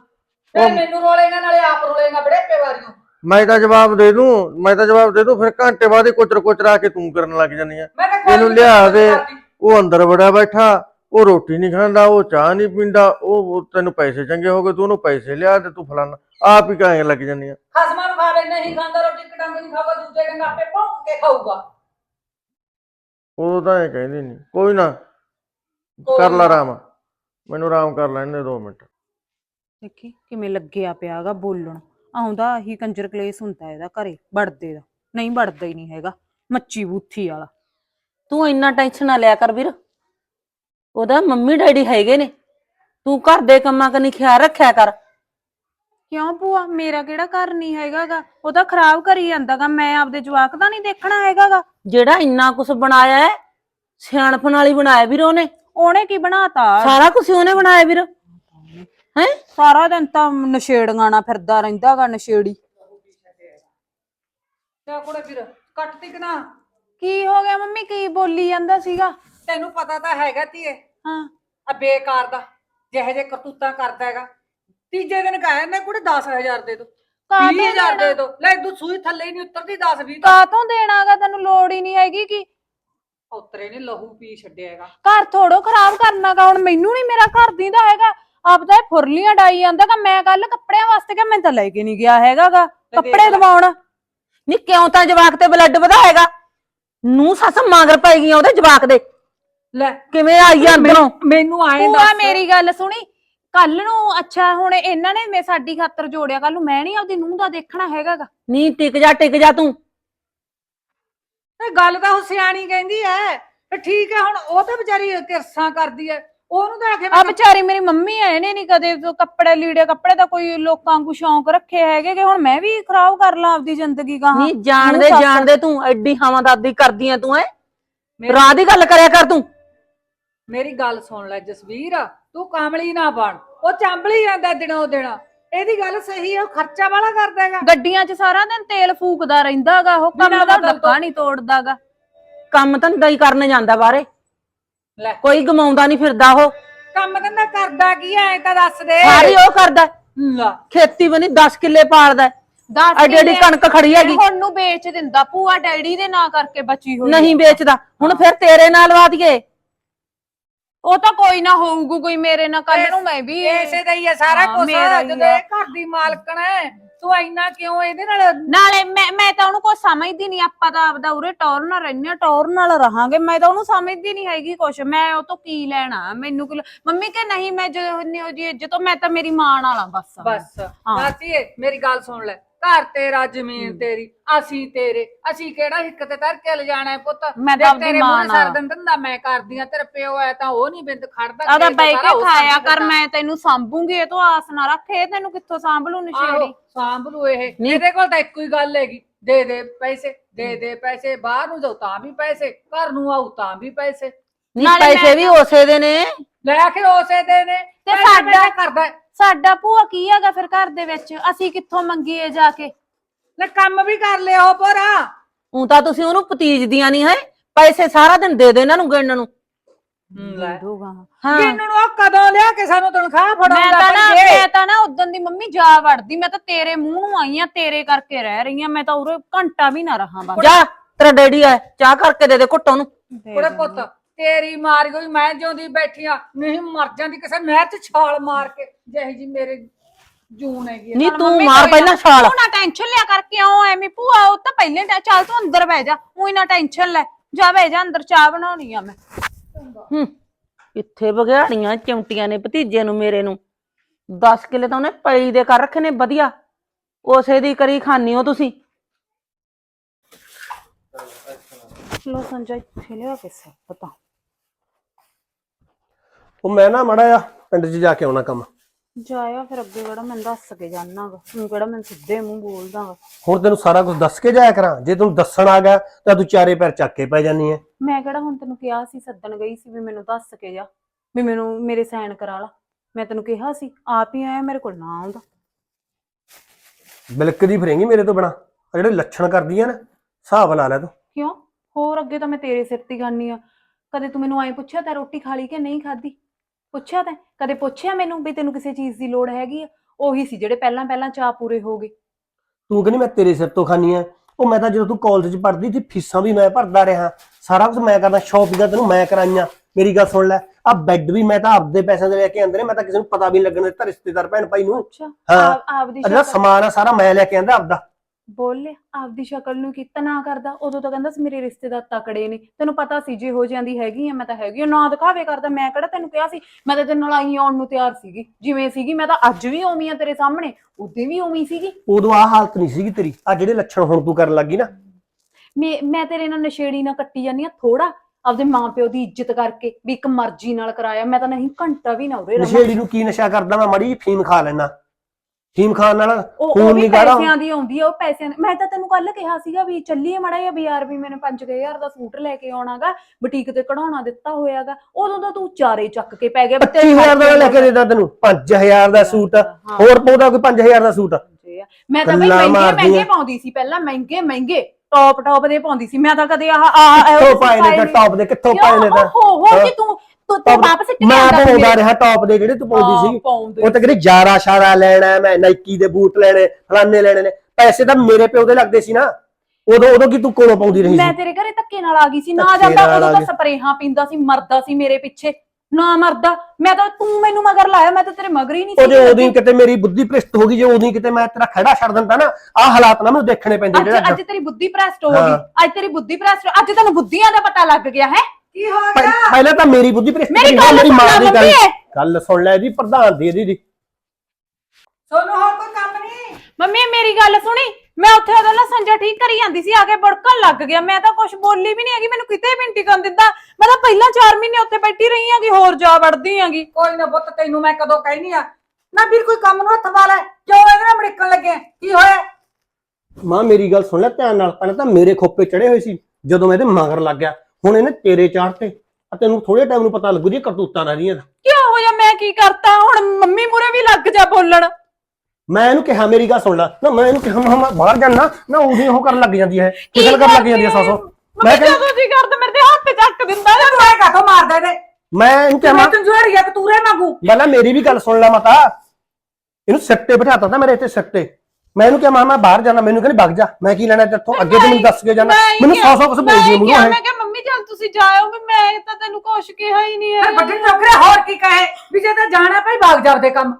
ਨਾਲੇ ਉਹ- ਮੈਨੂੰ ਰੋਲੇਗਾ ਨਾਲੇ ਆਪ ਰੋਲੇਗਾ ਬੜੇ ਪੇਵਾਰੀਆਂ ਮੈਂ ਤਾਂ ਜਵਾਬ ਦੇ ਦੂੰ ਮੈਂ ਤਾਂ ਜਵਾਬ ਦੇ ਦੂੰ ਫਿਰ ਘੰਟੇ ਬਾਅਦ ਹੀ ਕੁਚਰ ਕੁਚਰ ਆ ਕੇ ਤੂੰ ਕਰਨ ਲੱਗ ਜਾਂਦੀ ਆ। ਮੈਂ ਤਾਂ ਕੋਈ ਇਹਨੂੰ ਲਿਆ ਦੇ। ਉਹ ਅੰਦਰ ਬੜਾ ਬੈਠਾ ਉਹ ਰੋਟੀ ਨਹੀਂ ਖਾਂਦਾ ਉਹ ਚਾਹ ਨਹੀਂ ਪੀਂਦਾ ਉਹ ਉਹ ਤੈਨੂੰ ਪੈਸੇ ਚੰਗੇ ਹੋ ਗਏ ਤੂੰ ਉਹਨੂੰ ਪੈਸੇ ਲਿਆ ਤੇ ਤੂੰ ਫਲਾਣਾ। ਆਪ ਹੀ ਕਾਹੇ ਲੱਗ ਜਾਂਦੀ ਆ। ਖਸਮਾਂ ਨੂੰ ਖਾਵੇ ਨਹੀਂ ਖਾਂਦਾ ਰੋਟੀ ਕਟੰਗ ਨਹੀਂ ਖਾਊਗਾ ਦੂਜੇ ਦਿਨ ਆਪੇ ਭੌਂਕ ਕੇ ਖਾਊਗਾ। ਉਦੋਂ ਤਾਂ ਇਹ ਕਹਿੰਦੀ ਨਹੀਂ ਕੋਈ ਨਾ। ਕਰ ਲਾ। ਆਰਾਮ। ਮੈਨੂੰ ਆਰਾਮ ਕਰ ਲੈਣ ਦੇ 2 ਮਿੰਟ। ਦੇਖੀ ਕਿਵੇਂ ਲੱਗਿਆ ਪਿਆਗਾ ਬੋਲਣ। ਆਉਂਦਾ ਹੀ ਕੰਜਰ ਕਲੇਸ ਹੁੰਦਾ ਇਹਦਾ ਘਰੇ ਵੜਦੇ ਦਾ। ਨਹੀਂ ਵੜਦਾ ਹੀ ਨਹੀਂ ਹੈਗਾ ਮੱਚੀ ਬੂਥੀ ਵਾਲਾ। ਤੂੰ ਇੰਨਾ ਟੈਨਸ਼ਨ ਨਾ ਲਿਆ ਕਰ ਵੀਰ। ਉਹਦਾ ਮੰਮੀ ਡੈਡੀ ਹੈਗੇ ਨੇ। ਤੂੰ ਘਰ ਦੇ ਕੰਮਾਂ ਕਨੀ ਖਿਆਲ ਰੱਖਿਆ ਕਰ। ਕਿਉਂ ਭੂਆ? ਮੇਰਾ ਕਿਹੜਾ ਘਰ ਨਹੀਂ ਹੈਗਾਗਾ? ਉਹ ਤਾਂ ਖਰਾਬ ਕਰੀ ਜਾਂਦਾਗਾ। ਮੈਂ ਆਪਦੇ ਜਵਾਕ ਦਾ ਨਹੀਂ ਦੇਖਣਾ ਹੈਗਾਗਾ। ਜਿਹੜਾ ਇੰਨਾ ਕੁਝ ਬਣਾਇਆ ਹੈ ਸਿਆਣਪਨ ਵਾਲੀ ਬਣਾਇਆ ਵੀਰ ਉਹਨੇ। ਉਹਨੇ ਕੀ ਬਣਾਤਾ? ਸਾਰਾ ਕੁਝ ਉਹਨੇ ਬਣਾਇਆ ਵੀਰ। ਹੈ? ਸਾਰਾ ਦਿਨ ਤਾਂ ਨਸ਼ੇੜੀਆਂ ਨਾਲ ਫਿਰਦਾ ਰਹਿੰਦਾਗਾ ਨਸ਼ੇੜੀ। ਤੇ ਕੁੜੇ ਫਿਰ ਕੱਟ ਤਿਕ ਨਾ? ਕੀ ਹੋ ਗਿਆ ਮੰਮੀ? ਕੀ ਬੋਲੀ ਜਾਂਦਾ ਸੀਗਾ? ਤੈਨੂੰ ਪਤਾ ਤਾਂ ਹੈਗਾ ਧੀਏ। ਹਾਂ। ਆ ਬੇਕਾਰ ਦਾ ਜਿਹੇ ਜੇ ਕਰਤੂਤਾਂ ਕਰਦਾ ਹੈਗਾ। ਤੀਜੇ ਦਿਨ ਕਹਾਂ ਮੈਂ ਕੁੜੇ 10000 ਦੇ ਦੋ। ਕਾਹਤੋਂ 20000 ਦੇ? ਦੋ। ਲੈ ਤੂੰ ਸੂਈ ਥੱਲੇ ਹੀ ਨਹੀਂ ਉਤਰਦੀ 10 20 ਤਾਂ। ਕਾਹਤੋਂ ਦੇਣਾਗਾ? ਤੈਨੂੰ ਲੋੜ ਹੀ ਨਹੀਂ ਹੈਗੀ ਕਿ ਉਤਰੇ ਨੇ ਲਹੂ ਪੀ ਛੱਡਿਆ ਹੈਗਾ। ਘਰ ਥੋੜੋ ਖਰਾਬ ਕਰਨਾਗਾ ਹੁਣ ਮੈਨੂੰ ਨਹੀਂ ਮੇਰਾ ਘਰ ਦੀਦਾ ਹੈਗਾ। ਆਪਦਾ ਇਹ ਫੁਰਲੀਆਂ ਡਾਈ ਜਾਂਦਾਗਾ ਮੈਂ ਕੱਲ ਕੱਪੜਿਆਂ ਵਾਸਤੇ ਕਿ ਮੈਂ ਤਾਂ ਲੈ ਕੇ ਨਹੀਂ ਗਿਆ ਹੈਗਾਗਾ ਦੇਖ ਕੱਪੜੇ ਲੈ। ਦਵਾਉਣ। ਨਹੀਂ ਕਿਉਂ ਤਾਂ ਜਵਾਕ ਤੇ ਬਲੱਡ ਵਧਾਏਗਾ? ਨੂੰ ਸੱਸ ਮਾਂਗਰ ਪੈ ਗਈਆਂ ਉਹਦੇ ਜਵਾਕ ਦੇ। ਲੈ ਕਿਵੇਂ ਆਈ ਆ ਅੰਦਰੋਂ? ਮੈਨੂੰ ਆਏ ਦੱਸ। ਮੇਰੀ ਗੱਲ ਸੁਣੀ। ਕੱਲ ਨੂੰ ਅੱਛਾ ਹੁਣ ਇਹਨਾਂ ਨੇ ਮੇ ਸਾਡੀ ਖਾਤਰ ਜੋੜਿਆ ਕੱਲ ਨੂੰ ਮੈਂ ਨਹੀਂ ਆਪਦੀ ਨੂੰਹ ਦਾ ਦੇਖਣਾ ਹੈਗਾਗਾ ਨਹੀਂ ਟਿਕ ਜਾ ਟਿਕ ਜਾ ਤੂੰ। ਇਹ ਗੱਲ ਤਾਂ ਉਹ ਸਿਆਣੀ ਕਹਿੰਦੀ ਐ ਤੇ ਠੀਕ ਹੈ ਹੁਣ ਉਹ ਤਾਂ ਵਿਚਾਰੀ ਕਿਰਸਾਂ ਕਰਦੀ ਐ ਉਹਨੂੰ ਤਾਂ ਆਖੇ ਆ ਵਿਚਾਰੀ ਮੇਰੀ ਮੰਮੀ ਐ ਇਹਨੇ ਨਹੀਂ ਕਦੇ ਤੋਂ ਕੱਪੜੇ ਲੀੜੇ ਕੱਪੜੇ ਦਾ ਕੋਈ ਲੋਕਾਂ ਨੂੰ ਸ਼ੌਂਕ ਰੱਖੇ ਹੈਗੇ ਕਿ ਹੁਣ ਮੈਂ ਵੀ ਖਰਾਬ ਕਰ ਲਾਂ ਆਪਦੀ ਜ਼ਿੰਦਗੀ ਗਾਹਾਂ। ਨਹੀਂ ਜਾਣਦੇ ਸੱਸ। ਜਾਣਦੇ ਤੂੰ ਐਡੀ ਹਵਾਂ ਦਾਦੀ ਕਰਦੀ ਆ ਤੂੰ ਐ। ਮੇਰੀ- ਰਾਹ ਦੀ ਗੱਲ ਕਰਿਆ ਕਰ ਤੂੰ। ਮੇਰੀ ਗੱਲ ਸੁਣ ਲੈ ਜਸਵੀਰ ਤੂੰ ਕਾਮਲੀ ਨਾ ਬਣ ਉਹ ਚਾਂਬਲੀ ਜਾਂਦਾ ਦਿਨੋਂ ਦਿਨ। ਇਹਦੀ ਗੱਲ ਸਹੀ ਹੈ ਉਹ ਖਰਚਾ ਵਾਲਾ ਕਰਦਾ ਹੈਗਾ। ਗੱਡੀਆਂ 'ਚ ਸਾਰਾ ਦਿਨ ਤੇਲ ਫੂਕਦਾ ਰਹਿੰਦਾਗਾ ਉਹ ਕੰਮ ਦਾ ਡੱਬਾ। ਨਹੀਂ ਤੋੜਦਾਗਾ। ਕੰਮ ਧੰਦਾ ਹੀ ਕਰਨ ਜਾਂਦਾ ਬਾਹਰੇ। ਲੈ। ਕੋਈ ਗਮਾਉਂਦਾ ਨਹੀਂ ਫਿਰਦਾ ਉਹ। ਕੰਮ ਧੰਦਾ ਕਰਦਾ ਕੀ ਐ ਤਾਂ ਦੱਸ ਦੇ। ਸਾਰੀ ਉਹ ਕਰਦਾ। ਲਾ। ਖੇਤੀ ਬਣੀ 10 ਕਿੱਲੇ ਪਾਲਦਾ। ਦਸ ਐਡੀ ਕਣਕ ਖੜੀ ਹੈਗੀ। ਹੁਣ ਨੂੰ ਵੇਚ ਦਿੰਦਾ ਭੂਆ ਡੈਡੀ ਦੇ ਨਾਂ ਕਰਕੇ ਬਚੀ ਹੋਈ ਨਹੀਂ ਹੈ। ਵੇਚਦਾ। ਹੁਣ ਫਿਰ ਤੇਰੇ ਨਾਲ ਵਾ ਦਈਏ ਉਹ ਤਾਂ ਕੋਈ ਨਾ ਹੋਊਗਾ ਕੋਈ ਮੇਰੇ ਨਾਲ ਕੱਲ ਨੂੰ ਮੈਂ ਵੀ ਐਸੇ ਦਾ ਹੀ ਹੈ ਸਾਰਾ ਹਾਂ, ਕੁਝ ਮੇਰਾ ਹੀ ਜਦੋਂ ਆ। ਇਹ ਘਰ ਦੀ ਮਾਲਕਣ ਹੈ ਤੂੰ ਇੰਨਾ ਕਿਉਂ ਇਹਦੇ ਨਾਲ ਨਾਲੇ ਮੈਂ ਮੈਂ ਤਾਂ ਉਹਨੂੰ ਕੁਛ ਸਮਝਦੀ ਨਹੀਂ ਆਪਾਂ ਤਾਂ ਆਪਦਾ ਉਰੇ ਟੌਰ ਨਾਲ ਰਹਿੰਦੇ ਆ ਟੌਰ ਨਾਲ ਰਹਾਂਗੇ ਮੈਂ ਤਾਂ ਉਹਨੂੰ ਸਮਝਦੀ ਨਹੀਂ ਹੈਗੀ ਕੁਛ ਮੈਂ ਉਹ ਤੋਂ ਕੀ ਲੈਣਾ ਮੈਨੂੰ ਕੀ ਮੰਮੀ ਕਿ ਨਹੀਂ ਮੈਂ ਜੋ ਹੁੰਨੀ ਹੋ ਜੀ ਜਦੋਂ ਮੈਂ ਤਾਂ ਮੇਰੀ ਮਾਂ ਨਾਲ ਆ ਬਸ ਬਸ ਹਾਂ। ਮੇਰੀ ਗੱਲ ਸੁਣ ਲੈ ਘਰ ਤੇਰਾ ਜ਼ਮੀਨ ਤੇਰੀ ਅਸੀਂ ਤੇਰੇ। ਅਸੀਂ ਕਿਹੜਾ ਹਿੱਕ ਤੇ ਧਰ ਕੇ ਲਿਜਾਣਾ ਹੈ ਪੁੱਤ? ਮੈਂ ਤਾਂ ਦੇਖ ਆਪਦੀ ਤੇਰੇ ਮਾਂ ਮੂਹਰੇ ਨਾਲ। ਸਰਦਨ ਧੰਦਾ ਮੈਂ ਕਰਦੀ ਆ ਤੇਰੇ ਪਿਓ ਐ ਤਾਂ ਉਹ ਨਹੀਂ ਬਿੰਦ ਖੜਦਾ ਆਦਾ ਖੇਤ ਬੈ ਸਾਰਾ ਕੇ ਉਹ ਖਾਇਆ ਸਾਂਭੀ ਕਰ। ਮੈਂ ਤੈਨੂੰ ਸਾਂਭੂਗੀ ਇਹ ਤੋਂ ਆਸ ਨਾ ਰੱਖ ਇਹ ਤੈਨੂੰ ਕਿੱਥੋਂ ਸਾਂਭ ਲੂ ਨਸ਼ੇੜੀ? ਆਹੋ ਸਾਂਭ ਲੂ ਇਹ ਇਹਦੇ ਕੋਲ ਤਾਂ ਇੱਕੋ ਹੀ ਗੱਲ ਹੈਗੀ ਦੇ ਦੇ ਪੈਸੇ ਦੇ ਦੇ ਪੈਸੇ ਬਾਹਰ ਨੂੰ ਜਾਓ ਤਾਂ ਵੀ ਪੈਸੇ ਘਰ ਨੂੰ ਆਉ ਤਾਂ ਵੀ ਪੈਸੇ। ਨਹੀਂ ਨਾਲੇ ਮੈਂ ਪੈਸੇ ਵੀ ਉਸੇ ਦੇ ਨੇ। ਲੈ ਕੇ ਉਸੇ ਦੇ ਨੇ। ਤੇ ਸਾਡਾ- ਕਰਦਾ ਹੈ। ਸਾਡਾ ਭੂਆ ਕੀ ਹੈਗਾ ਫਿਰ ਘਰ ਦੇ ਵਿੱਚ? ਅਸੀਂ ਕਿੱਥੋਂ ਮੰਗੀਏ ਜਾ ਕੇ? ਲੈ ਕੰਮ ਵੀ ਕਰ ਲਿਓ ਪੋਰਾ ਉਹ ਤਾਂ ਤੁਸੀਂ ਉਹਨੂੰ ਪਤੀਜਦੀਆਂ ਨਹੀਂ ਹੈ? ਪੈਸੇ ਸਾਰਾ ਦਿਨ ਦੇ ਦੇ ਇਹਨਾਂ ਨੂੰ ਗਿਣਨ ਨੂੰ। ਲੈ। ਦੂਗਾ ਹਾਂ। ਕਿੰਨੂ ਨੂੰ ਉਹ ਕਦੋਂ ਲਿਆ ਕੇ ਸਾਨੂੰ ਤਨਖਾਹ ਮੈਂ ਫੜਾਉਂਦਾ ਤਾਂ ਨਾ? ਮੈਂ ਤਾਂ ਨਾ ਉਦੋਂ ਦੀ ਮੰਮੀ ਜਾ ਵੜਦੀ। ਮੈਂ ਤਾਂ ਤੇਰੇ ਮੂੰਹ ਨੂੰ ਆਈ ਆ ਤੇਰੇ ਕਰਕੇ ਰਹਿ ਰਹੀ ਆ। ਮੈਂ ਤਾਂ ਉਰੇ ਘੰਟਾ ਵੀ ਨਾ ਰਹਾ ਬਸ ਜਾ ਤੇਰਾ ਡੈਡੀ ਆ ਚਾਹ ਕਰਕੇ ਦੇ ਦੇ ਘੁੱਟ ਉਹਨੂੰ। ਕੁੜੇ ਪੁੱਤ ਤੇਰੀ ਮਾਰ ਗਈ ਮੈਂ ਜਿਉਂਦੀ ਬੈਠੀ ਆ। ਨਹੀਂ ਮਰ ਜਾਂਦੀ ਕਿਸੇ ਨਹਿਰ ਚ ਛਾਲ ਮਾਰ ਕੇ ਜਿਹੀ ਜੀ ਮੇਰੇ ਜੂਨ ਹੈਗੀ ਆ। ਨਹੀਂ ਚੱਲ ਤੂੰ ਮੰਮੀ ਮਾਰ ਕੋਈ ਪਹਿਲਾਂ ਛਾਲ। ਤੂੰ ਨਾ ਟੈਨਸ਼ਨ ਲਿਆ ਕਰ ਕਿਉਂ ਐਵੇਂ। ਭੂਆ ਉਹ ਤਾਂ ਪਹਿਲੇ ਟੈ- ਚੱਲ ਤੂੰ ਅੰਦਰ ਬਹਿ ਜਾ। ਉਹੀ ਨਾ ਟੈਨਸ਼ਨ ਲੈ। ਜਾ ਬਹਿ ਜਾ ਅੰਦਰ ਚਾਹ ਬਣਾਉਣੀ ਆ ਮੈਂ। ਹੂੰ ਕਿੱਥੇ ਬਗਿਆੜੀਆਂ ਚਿਮਟੀਆਂ ਨੇ ਭਤੀਜੇ ਨੂੰ ਮੇਰੇ ਨੂੰ। 10 ਕਿੱਲੇ ਤਾਂ ਉਹਨੇ ਪੈਲੀ ਦੇ ਕਰ ਰੱਖੇ ਨੇ ਵਧੀਆ। ਉਸੇ ਦੀ ਕਰੀ ਖਾਨੀ ਹੋ ਤੁਸੀਂ। ਲੋ ਸੰਜਾ ਇੱਥੇ ਲਿਆ ਕੇ ਸਭ ਪਤਾ। ਉਹ ਮੈਂ ਨਾ ਮੜਾ ਆ ਪਿੰਡ 'ਚ ਜਾ ਕੇ ਆਉਣਾ ਕੰਮ। ਜਾਇਆ ਫਿਰ ਅੱਗੇ ਕਿਹੜਾ ਮੈਂ ਦੱਸ ਕੇ ਜਾਣਾਗਾ ਤੂੰ ਕਿਹੜਾ ਮੈਂ ਸਿੱਧੇ ਮੂੰਹ ਬੋਲਦਾਗਾ ਹੁਣ ਤੈਨੂੰ ਸਾਰਾ ਕੁਝ ਦੱਸ ਕੇ ਜਾਇਆ ਕਰਾਂ। ਜੇ ਤੈਨੂੰ ਦੱਸਣ ਆ ਗਿਆ ਤਾਂ ਤੂੰ ਚਾਰੇ ਪੈਰ ਚੱਕ ਕੇ ਪੈ ਜਾਨੀ ਐ। ਮੈਂ ਕਿਹੜਾ ਹੁਣ ਤੈਨੂੰ ਕਿਹਾ ਸੀ ਸੱਦਣ ਗਈ ਸੀ ਵੀ ਮੈਨੂੰ ਦੱਸ ਕੇ ਜਾ ਵੀ ਮੈਨੂੰ ਮੇਰੇ ਸਾਈਨ ਕਰਾ ਲਾ। ਮੈਂ ਤੈਨੂੰ ਕਿਹਾ ਸੀ ਆਪ ਹੀ ਆਇਆ ਮੇਰੇ ਕੋਲ ਨਾ ਆਉਂਦਾ। ਬਿਲਕਦੀ ਫਿਰੇਂਗੀ ਮੇਰੇ ਤੋਂ ਬਿਨਾ। ਜਿਹੜੇ ਲੱਛਣ ਕਰਦੀ ਆ ਨਾ ਹਿਸਾਬ ਲਾ ਲੈ ਤੂੰ। ਕਿਉਂ? ਹੋਰ ਅੱਗੇ ਤਾਂ ਮੈਂ ਤੇਰੇ ਸਿਰ ਤੇ ਗਾਨੀ ਆ। ਕਦੇ ਤੂੰ ਮੈਨੂੰ ਐਂ ਪੁੱਛਿਆ ਤਾਂ ਰੋਟੀ ਖਾ ਲਈ ਕਿ ਨਹੀਂ ਖਾਧੀ? ਪੁੱਛਿਆ ਤੈਂ ਕਦੇ ਪੁੱਛਿਆ ਮੈਨੂੰ ਵੀ ਤੈਨੂੰ ਕਿਸੇ ਚੀਜ਼ ਦੀ ਲੋੜ ਹੈਗੀ ਆ? ਉਹੀ ਸੀ ਜਿਹੜੇ ਪਹਿਲਾਂ ਪਹਿਲਾਂ ਚਾਹ ਪੂਰੇ ਹੋ ਗਏ। ਤੂੰ ਕਹਿੰਦੀ ਮੈਂ ਤੇਰੇ ਸਿਰ ਤੋਂ ਖਾਨੀ ਆ। ਉਹ ਮੈਂ ਤਾਂ ਜਦੋਂ ਤੂੰ ਕਾਲਜ 'ਚ ਪੜ੍ਹਦੀ ਸੀ ਫੀਸਾਂ ਵੀ ਮੈਂ ਭਰਦਾ ਰਿਹਾ। ਸਾਰਾ ਕੁਝ ਮੈਂ ਕਰਦਾ ਸ਼ਾਪਿੰਗਾਂ ਤੈਨੂੰ ਮੈਂ ਕਰਾਈਆਂ। ਮੇਰੀ ਗੱਲ ਸੁਣ ਲੈ ਆ ਬੈੱਡ ਵੀ ਮੈਂ ਤਾਂ ਆਪਦੇ ਪੈਸਿਆਂ ਦੇ ਲੈ ਕੇ ਆਂਦੇ ਨੇ ਮੈਂ ਤਾਂ ਕਿਸੇ ਨੂੰ ਪਤਾ ਵੀ ਨਹੀਂ ਲੱਗਣ ਦਿੱਤਾ ਰਿਸ਼ਤੇਦਾਰ ਭੈਣ ਭਾਈ ਨੂੰ। ਅੱਛਾ ਹਾਂ। ਆਪ ਆਪਦੀ ਸ਼ਕਲ ਸਮਾਨ ਆ ਸਾਰਾ ਮੈਂ ਲੈ ਕੇ ਆਂਦਾ ਆਪਦਾ। ਬੋਲੇ ਆਪਦੀ ਸ਼ਕਲ ਨੂੰ ਕੀਤਾ ਨਾ ਕਰਦਾ? ਉਦੋਂ ਤਾਂ ਕਹਿੰਦਾ ਸੀ ਮੇਰੇ ਰਿਸ਼ਤੇਦਾਰ ਤਕੜੇ ਨੇ। ਤੈਨੂੰ ਪਤਾ ਸੀ ਜੇ ਹੋ ਜਾਂਦੀ ਹੈਗੀ ਆ ਮੈਂ ਤਾਂ ਹੈਗੀ ਆ। ਨਾ ਦਿਖਾਵੇ ਕਰਦਾ ਮੈਂ ਕਿਹੜਾ ਤੈਨੂੰ ਕਿਹਾ ਸੀ? ਮੈਂ ਤਾਂ ਤੇਰੇ ਨਾਲ ਆਈ ਆਉਣ ਨੂੰ ਤਿਆਰ ਸੀਗੀ। ਜਿਵੇਂ ਸੀਗੀ ਮੈਂ ਤਾਂ ਅੱਜ ਵੀ ਉਵੇਂ ਆ ਤੇਰੇ ਸਾਹਮਣੇ। ਉਦੋਂ ਵੀ ਉਵੇਂ ਸੀਗੀ। ਉਦੋਂ ਆ ਹਾਲਤ ਨਹੀਂ ਸੀਗੀ ਤੇਰੀ। ਆ ਜਿਹੜੇ ਲੱਛਣ ਹੁਣ ਤੂੰ ਕਰਨ ਲੱਗੀ ਨਾ। ਮੈਂ ਮੈਂ ਤੇਰੇ ਨਾਲ ਨਸ਼ੇੜੀ ਨਾਲ ਕੱਟੀ ਜਾਂਦੀ ਆ ਥੋੜਾ ਆਪਦੇ ਮਾਪਿਓ ਦੀ ਇੱਜ਼ਤ ਕਰਕੇ ਵੀ ਇੱਕ ਮਰਜ਼ੀ ਨਾਲ ਕਰਾਇਆ। ਮੈਂ ਤਾਂ ਨਹੀਂ ਘੰਟਾ ਵੀ ਨਾ ਉਰੇ ਰਹਾਂ ਨਸ਼ੇੜੀ ਨੂੰ ਕੀ ਨਸ਼ਾ ਕਰਦਾ? ਮੈਂ ਮੜੀ ਫੀਮ ਖਾ ਲੈਣਾ ਫੀਮ ਖਾਣ ਨਾਲ ਉਹ ਉਹ ਖੂਨ ਵੀ ਨਹੀਂ ਗਾੜਾ ਪੈਸਿਆਂ ਦੀ ਆਉਂਦੀ ਆ ਉਹ ਪੈਸਿਆਂ ਦੀ- ਮੈਂ ਤਾਂ ਤੈਨੂੰ ਕੱਲ ਕਿਹਾ ਸੀਗਾ ਵੀ ਚੱਲੀਏ ਮੜਾ ਜਿਹਾ ਬਾਜ਼ਾਰ ਵੀ ਮੈਨੂੰ 5000 ਦਾ ਸੂਟ ਲੈ ਕੇ ਆਉਣਾਗਾ ਬੁਟੀਕ ਤੇ ਕਢਾਉਣਾ ਦਿੱਤਾ ਹੋਇਆਗਾ ਉਦੋਂ ਤਾਂ ਤੂੰ ਚਾਰੇ ਚੱਕ ਕੇ ਪੈ ਗਿਆ ਵੀ ਤੇਰੇ 25000 ਦਾ ਲੈ ਕੇ ਦੇਦਾ ਤੈਨੂੰ 5000 ਦਾ ਸੂਟ ਹਾਂ। ਹੋਰ ਪਾਉਂਦਾ ਕੋਈ 5000 ਦਾ ਸੂਟ ਜੇ ਆ। ਮੈਂ ਤਾਂ ਬਈ ਗੱਲਾਂ ਮਹਿੰਗੇ। ਮਹਿੰਗੇ ਪਾਉਂਦੀ ਸੀ ਪਹਿਲਾਂ ਮਹਿੰਗੇ ਮਹਿੰਗੇ ਟੌਪ ਟੌਪ ਦੇ ਪਾਉਂਦੀ ਸੀ ਮੈਂ ਤਾਂ ਕਦੇ ਆਹ ਆਹ ਇਹੋ ਕਿੱਥੋਂ ਪਾਏ ਨੇ ਤਾਂ। ਟੌਪ ਦੇ ਕਿੱਥੋਂ? ਪਾਏ ਨੇ ਤਾਂ ਹੋ ਹੋ ਹਾਂ। ਕਿ ਤੂੰ ਤੂੰ ਤੂੰ ਵਾਪਸ ਮੈਂ ਪਾਉਂਦਾ। ਰਿਹਾ ਟੌਪ ਦੇ ਜਿਹੜੇ ਤੂੰ ਪਾਉਂਦੀ ਸੀ ਪਾਉਂਦੇ ਉਹ ਤਾਂ ਕਹਿੰਦੀ ਜਾਰਾ ਸ਼ਾਰਾ ਲੈਣਾ ਮੈਂ ਨਾਈਕੀ ਦੇ ਬੂਟ ਲੈਣੇ ਫਲਾਨੇ ਲੈਣੇ ਨੇ। ਪੈਸੇ ਤਾਂ ਮੇਰੇ ਪਿਓ ਦੇ ਲੱਗਦੇ ਸੀ ਨਾ। ਉਦੋਂ ਉਦੋਂ ਕੀ ਤੂੰ ਕੋਲੋਂ ਪਾਉਂਦੀ ਰਹੀ ਮੈਂ ਤੇਰੇ ਘਰੇ ਧੱਕੇ ਨਾਲ ਆ ਗਈ ਸੀ। ਨਾ ਜਾਂਦਾ ਉਦੋਂ ਤਾਂ। ਸਪਰੇਹਾਂ ਪੀਂਦਾ ਸੀ ਮਰਦਾ ਸੀ ਮੇਰੇ ਪਿੱਛੇ। ਨਾ ਮਰਦਾ। ਮੈਂ ਤਾਂ ਤੂੰ ਮੈਨੂੰ ਮਗਰ ਲਾਇਆ ਮੈਂ ਤਾਂ ਤੇਰੇ ਮਗਰ ਹੀ ਨਹੀਂ ਉਹਦੇ ਸੀ ਉਦੋਂ ਹੀ ਕਿਤੇ ਮੇਰੀ ਬੁੱਧੀ ਭ੍ਰਿਸ਼ਟ ਹੋ ਗਈ ਜੇ ਉਦੋਂ ਕਿਤੇ ਮੈਂ ਤੇਰਾ ਖੜਾ ਛੱਡ ਦਿੰਦਾ ਨਾ ਆਹ ਹਾਲਾਤ ਨਾ ਮੈਨੂੰ ਦੇਖਣੇ ਪੈਂਦੇ ਜਿਹੜਾ ਅੱਜ। ਤੇਰੀ ਬੁੱਧੀ ਭ੍ਰਸ਼ਟ ਹੋ ਹਾਂ। ਗਈ ਅੱਜ ਤੇਰੀ ਬੁੱਧੀ ਭ੍ਰਸ਼ਟ ਅੱਜ ਤੈਨੂੰ ਬੁੱਧੀਆਂ ਦਾ ਪਤਾ ਲੱਗ ਗਿਆ ਹੈ? ਕੀ ਹੋ ਪਹਿ- ਗਿਆ? ਪਹਿਲਾਂ ਤਾਂ ਮੇਰੀ ਬੁੱਧੀ ਭ੍ਰਿਸ਼ਟ ਮੇਰੀ ਗੱਲ ਮੇਰੀ ਸੁਣ ਮਾਂ ਲੈ ਦੀ ਗੱਲ ਮੰਮੀ। ਗੱਲ ਸੁਣ ਲੈ ਇਹਦੀ ਪ੍ਰਧਾਨ ਦੀ ਇਹਦੀ। ਦੀ ਸੋਨੂੰ ਹੋਰ ਕੋਈ ਕੰਮ ਨਹੀਂ? ਮੰਮੀ ਮੇਰੀ ਗੱਲ ਸੁਣੀ। ਮੈਂ ਉੱਥੇ ਉਹਦਾ ਨਾ ਸੰਜਾ ਠੀਕ ਕਰੀ ਜਾਂਦੀ ਸੀ ਆ ਕੇ ਬੜਕਣ ਲੱਗ ਗਿਆ। ਮੈਂ ਤਾਂ ਕੁਝ ਬੋਲੀ ਵੀ ਨਹੀਂ ਹੈਗੀ ਮੈਨੂੰ ਕਿਤੇ ਵੀ ਨਹੀਂ ਟਿਕਣ ਦਿੰਦਾ। ਮੈਂ ਤਾਂ ਪਹਿਲਾਂ 4 ਮਹੀਨੇ ਉੱਥੇ ਬੈਠੀ ਰਹੀ ਹੈਗੀ ਹੋਰ ਜਾ ਵੜਦੀ ਹੈਗੀ। ਕੋਈ ਨਾ ਪੁੱਤ ਤੈਨੂੰ ਮੈਂ ਕਦੋਂ ਕਹਿਨੀ ਆ। ਨਾ ਵੀਰ ਕੋਈ ਕੰਮ ਨੂੰ ਹੱਥ ਪਾ ਲੈ। ਕਿਉਂ ਇਹਦੇ ਨਾਲ ਮੜਕਣ ਲੱਗੇ ਕੀ ਹੋਇਆ? ਮਾਂ ਮੇਰੀ ਗੱਲ ਸੁਣ ਲੈ ਧਿਆਨ ਨਾਲ। ਪਹਿਲਾਂ ਤਾਂ ਮੇਰੇ ਖੋਪੇ ਚੜੇ ਹੋਏ ਸੀ ਜਦੋਂ ਮੈਂ ਇਹਦੇ ਮਗਰ ਲੱਗ ਗਿਆ। ਹੁਣ ਇਹਨੇ ਤੇਰੇ ਚਾੜਤੇ ਆ ਤੈਨੂੰ ਥੋੜੇ ਟਾਈਮ ਨੂੰ ਪਤਾ ਲੱਗੂ ਜੀ ਕਰਤੂਤਾਂ ਦਾ ਰਹੀਆਂ ਕਿਉਂ ਹੋਇਆ ਮੈਂ ਕੀ ਕਰਤਾ? ਹੁਣ ਮੰਮੀ ਮੂਰੇ ਵੀ ਲੱਗ ਜਾ ਬੋਲਣ। ਮੈਂ ਇਹਨੂੰ ਕਿਹਾ ਮੇਰੀ ਗੱਲ ਸੁਣ ਲੈ। ਨਾ ਮੈਂ ਇਹਨੂੰ ਕਿਹਾ ਮੈਂ ਬਾਹਰ ਜਾਣਾ ਨਾ ਉਹਦੀ ਉਹ ਕਰਨ ਲੱਗ ਜਾਂਦੀ ਹੈ। ਕਿਹਨ ਕਰਨ ਲੱਗ ਜਾਂਦੀ ਹੈ ਸੌ ਸੌ ਮੈਂ ਕਿਹਾ ਜਦੋਂ ਜੀ ਕਰਦਾ ਮੇਰੇ ਤੇ ਹੱਥ ਚੱਕ ਦਿੰਦਾ ਤੇ ਤੂੰ ਐ ਕਾਹਤੋਂ ਮਾਰਦਾ ਇਹਦੇ। ਮੈਂ ਇਹਨੂੰ ਕਿਹਾ ਮੈਂ ਮਾਂ, ਤੈਨੂੰ ਜੁਆਰੀ ਆ ਕਤੂਰੇ ਮੰਗੂ ਪਹਿਲਾਂ ਮੇਰੀ ਵੀ ਗੱਲ ਸੁਣ ਲੈ ਮਾਤਾ। ਇਹਨੂੰ ਸਿੱਟੇ ਬਿਠਾਤਾ ਤਾਂ ਮੇਰੇ ਇੱਥੇ ਸਿੱਟੇ ਮੈਂ ਇਹਨੂੰ ਕਿਹਾ ਮਾਂ ਮੈਂ ਬਾਹਰ ਜਾਣਾ। ਮੈਨੂੰ ਕਹਿੰਦੀ ਵਗ ਜਾ। ਮੈਂ ਕੀ ਲੈਣਾ ਤੇਥੋਂ ਅੱਗੇ ਤੂੰ ਮੈਨੂੰ ਦੱਸ ਕੇ ਜਾਣਾ। ਮੈਨੂੰ ਸੌ ਸੌ ਕੁਝ ਬੋਲਦੀ ਹੈ ਮੈਨੂੰ ਮੈਂ ਇਹ ਮੈਂ ਕਿਹਾ ਮੰਮੀ ਚੱਲ ਤੁਸੀਂ ਜਾਇਓ ਵੀ ਮੈਂ ਤਾਂ ਤੈਨੂੰ ਕੁਛ ਕਿਹਾ ਹੀ ਨਹੀਂ ਹੈ ਵੱਡੇ ਨੌਕਰੇ ਹੋਰ ਕੀ ਕਹੇ? ਵੀ ਜੇ ਤਾਂ ਜਾਣਾ ਭਾਈ ਭਾਗ ਜਾਵਦੇ ਕੰਮ।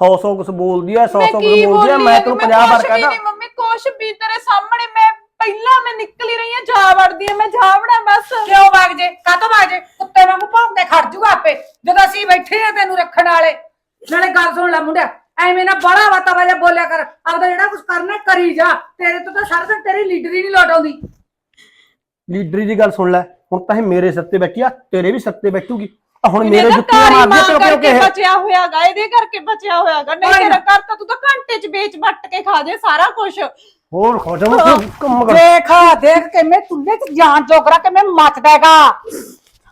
ਸੌ ਸੌ ਕੁਝ ਬੋਲਦੀ ਹੈ ਸੌ ਸੌ ਕੁਝ ਬੋਲਦੀ ਹੈ ਮੈਂ ਤੈਨੂੰ ਮੈਂ 50 ਵਾਰ ਕਹਦਾ ਨਹੀਂ ਮੰਮੀ ਕੁਛ ਵੀ ਤੇਰੇ ਸਾਹਮਣੇ ਮੈਂ ਪਹਿਲਾਂ ਮੈਂ ਨਿਕਲੀ ਰਹੀ ਹਾਂ ਜਾ ਵੜਦੀ ਹਾਂ ਮੈਂ ਜਾ ਵੜਾ ਬਸ। ਕਿਉਂ ਭਾਗ ਜੇ? ਕਾਹਤੋਂ ਭਾਗ ਜੇ? ਕੁੱਤੇ ਵਾਂਗੂ ਭੌਂਕਦੇ ਖੜ ਜੂਗਾ ਆਪੇ ਜਦੋਂ ਅਸੀਂ ਬੈਠੇ ਆ ਤੈਨੂੰ ਰੱਖਣ ਵਾਲੇ। ਨਾਲੇ ਗੱਲ ਸੁਣ ਲੈ ਮੁੰਡਿਆ ਐਵੇਂ ਨਾ ਬੜਾ ਵਾਤਾ ਵਾਜਾ ਬੋਲਿਆ ਕਰ ਆਪਦਾ ਜਿਹੜਾ ਕੁਝ ਕਰਨਾ ਕਰੀ ਜਾ। ਤੇਰੇ ਤੋਂ ਤਾਂ ਸਾਰਾ ਦਿਨ ਤੇਰੀ ਲੀਡਰੀ ਨਹੀਂ ਲੋਟ ਆਉਂਦੀ। ਲੀਡਰੀ ਦੀ ਗੱਲ ਸੁਣ ਲੈ ਹੁਣ ਤਾਂ ਇਹ ਮੇਰੇ ਸਿਰ ਤੇ ਬੈਠੀ ਆ ਤੇਰੇ ਵੀ ਸਿਰ ਤੇ ਬੈਠੂਗੀ। ਆ ਹੁਣ ਮੇਰੇ ਤਾਂ ਜੁੱਤੀਆਂ ਕਾਲੀ ਮਾਰਦੇ ਮਾਂ ਕਿਉਂ ਕਿ ਬਚਿਆ ਹੋਇਆਗਾ ਇਹਦੇ ਕਰਕੇ ਬਚਿਆ ਹੋਇਆਗਾ। ਨਹੀਂ ਤੇਰਾ। ਘਰ ਤਾਂ ਤੂੰ ਤਾਂ ਘੰਟੇ 'ਚ ਵੇਚ ਵੱਟ ਕੇ ਖਾ ਜੇ ਸਾਰਾ ਕੁਝ ਹੋਰ ਖੋਜਮ ਕੰਮ ਕਰ। ਦੇਖ ਦੇਖ ਕਿਵੇਂ ਤੁੰਨੇ ਚ ਜਾਨ ਜੋਗਰਾ ਕਿਵੇਂ ਮੱਚਦਾ ਹੈਗਾ।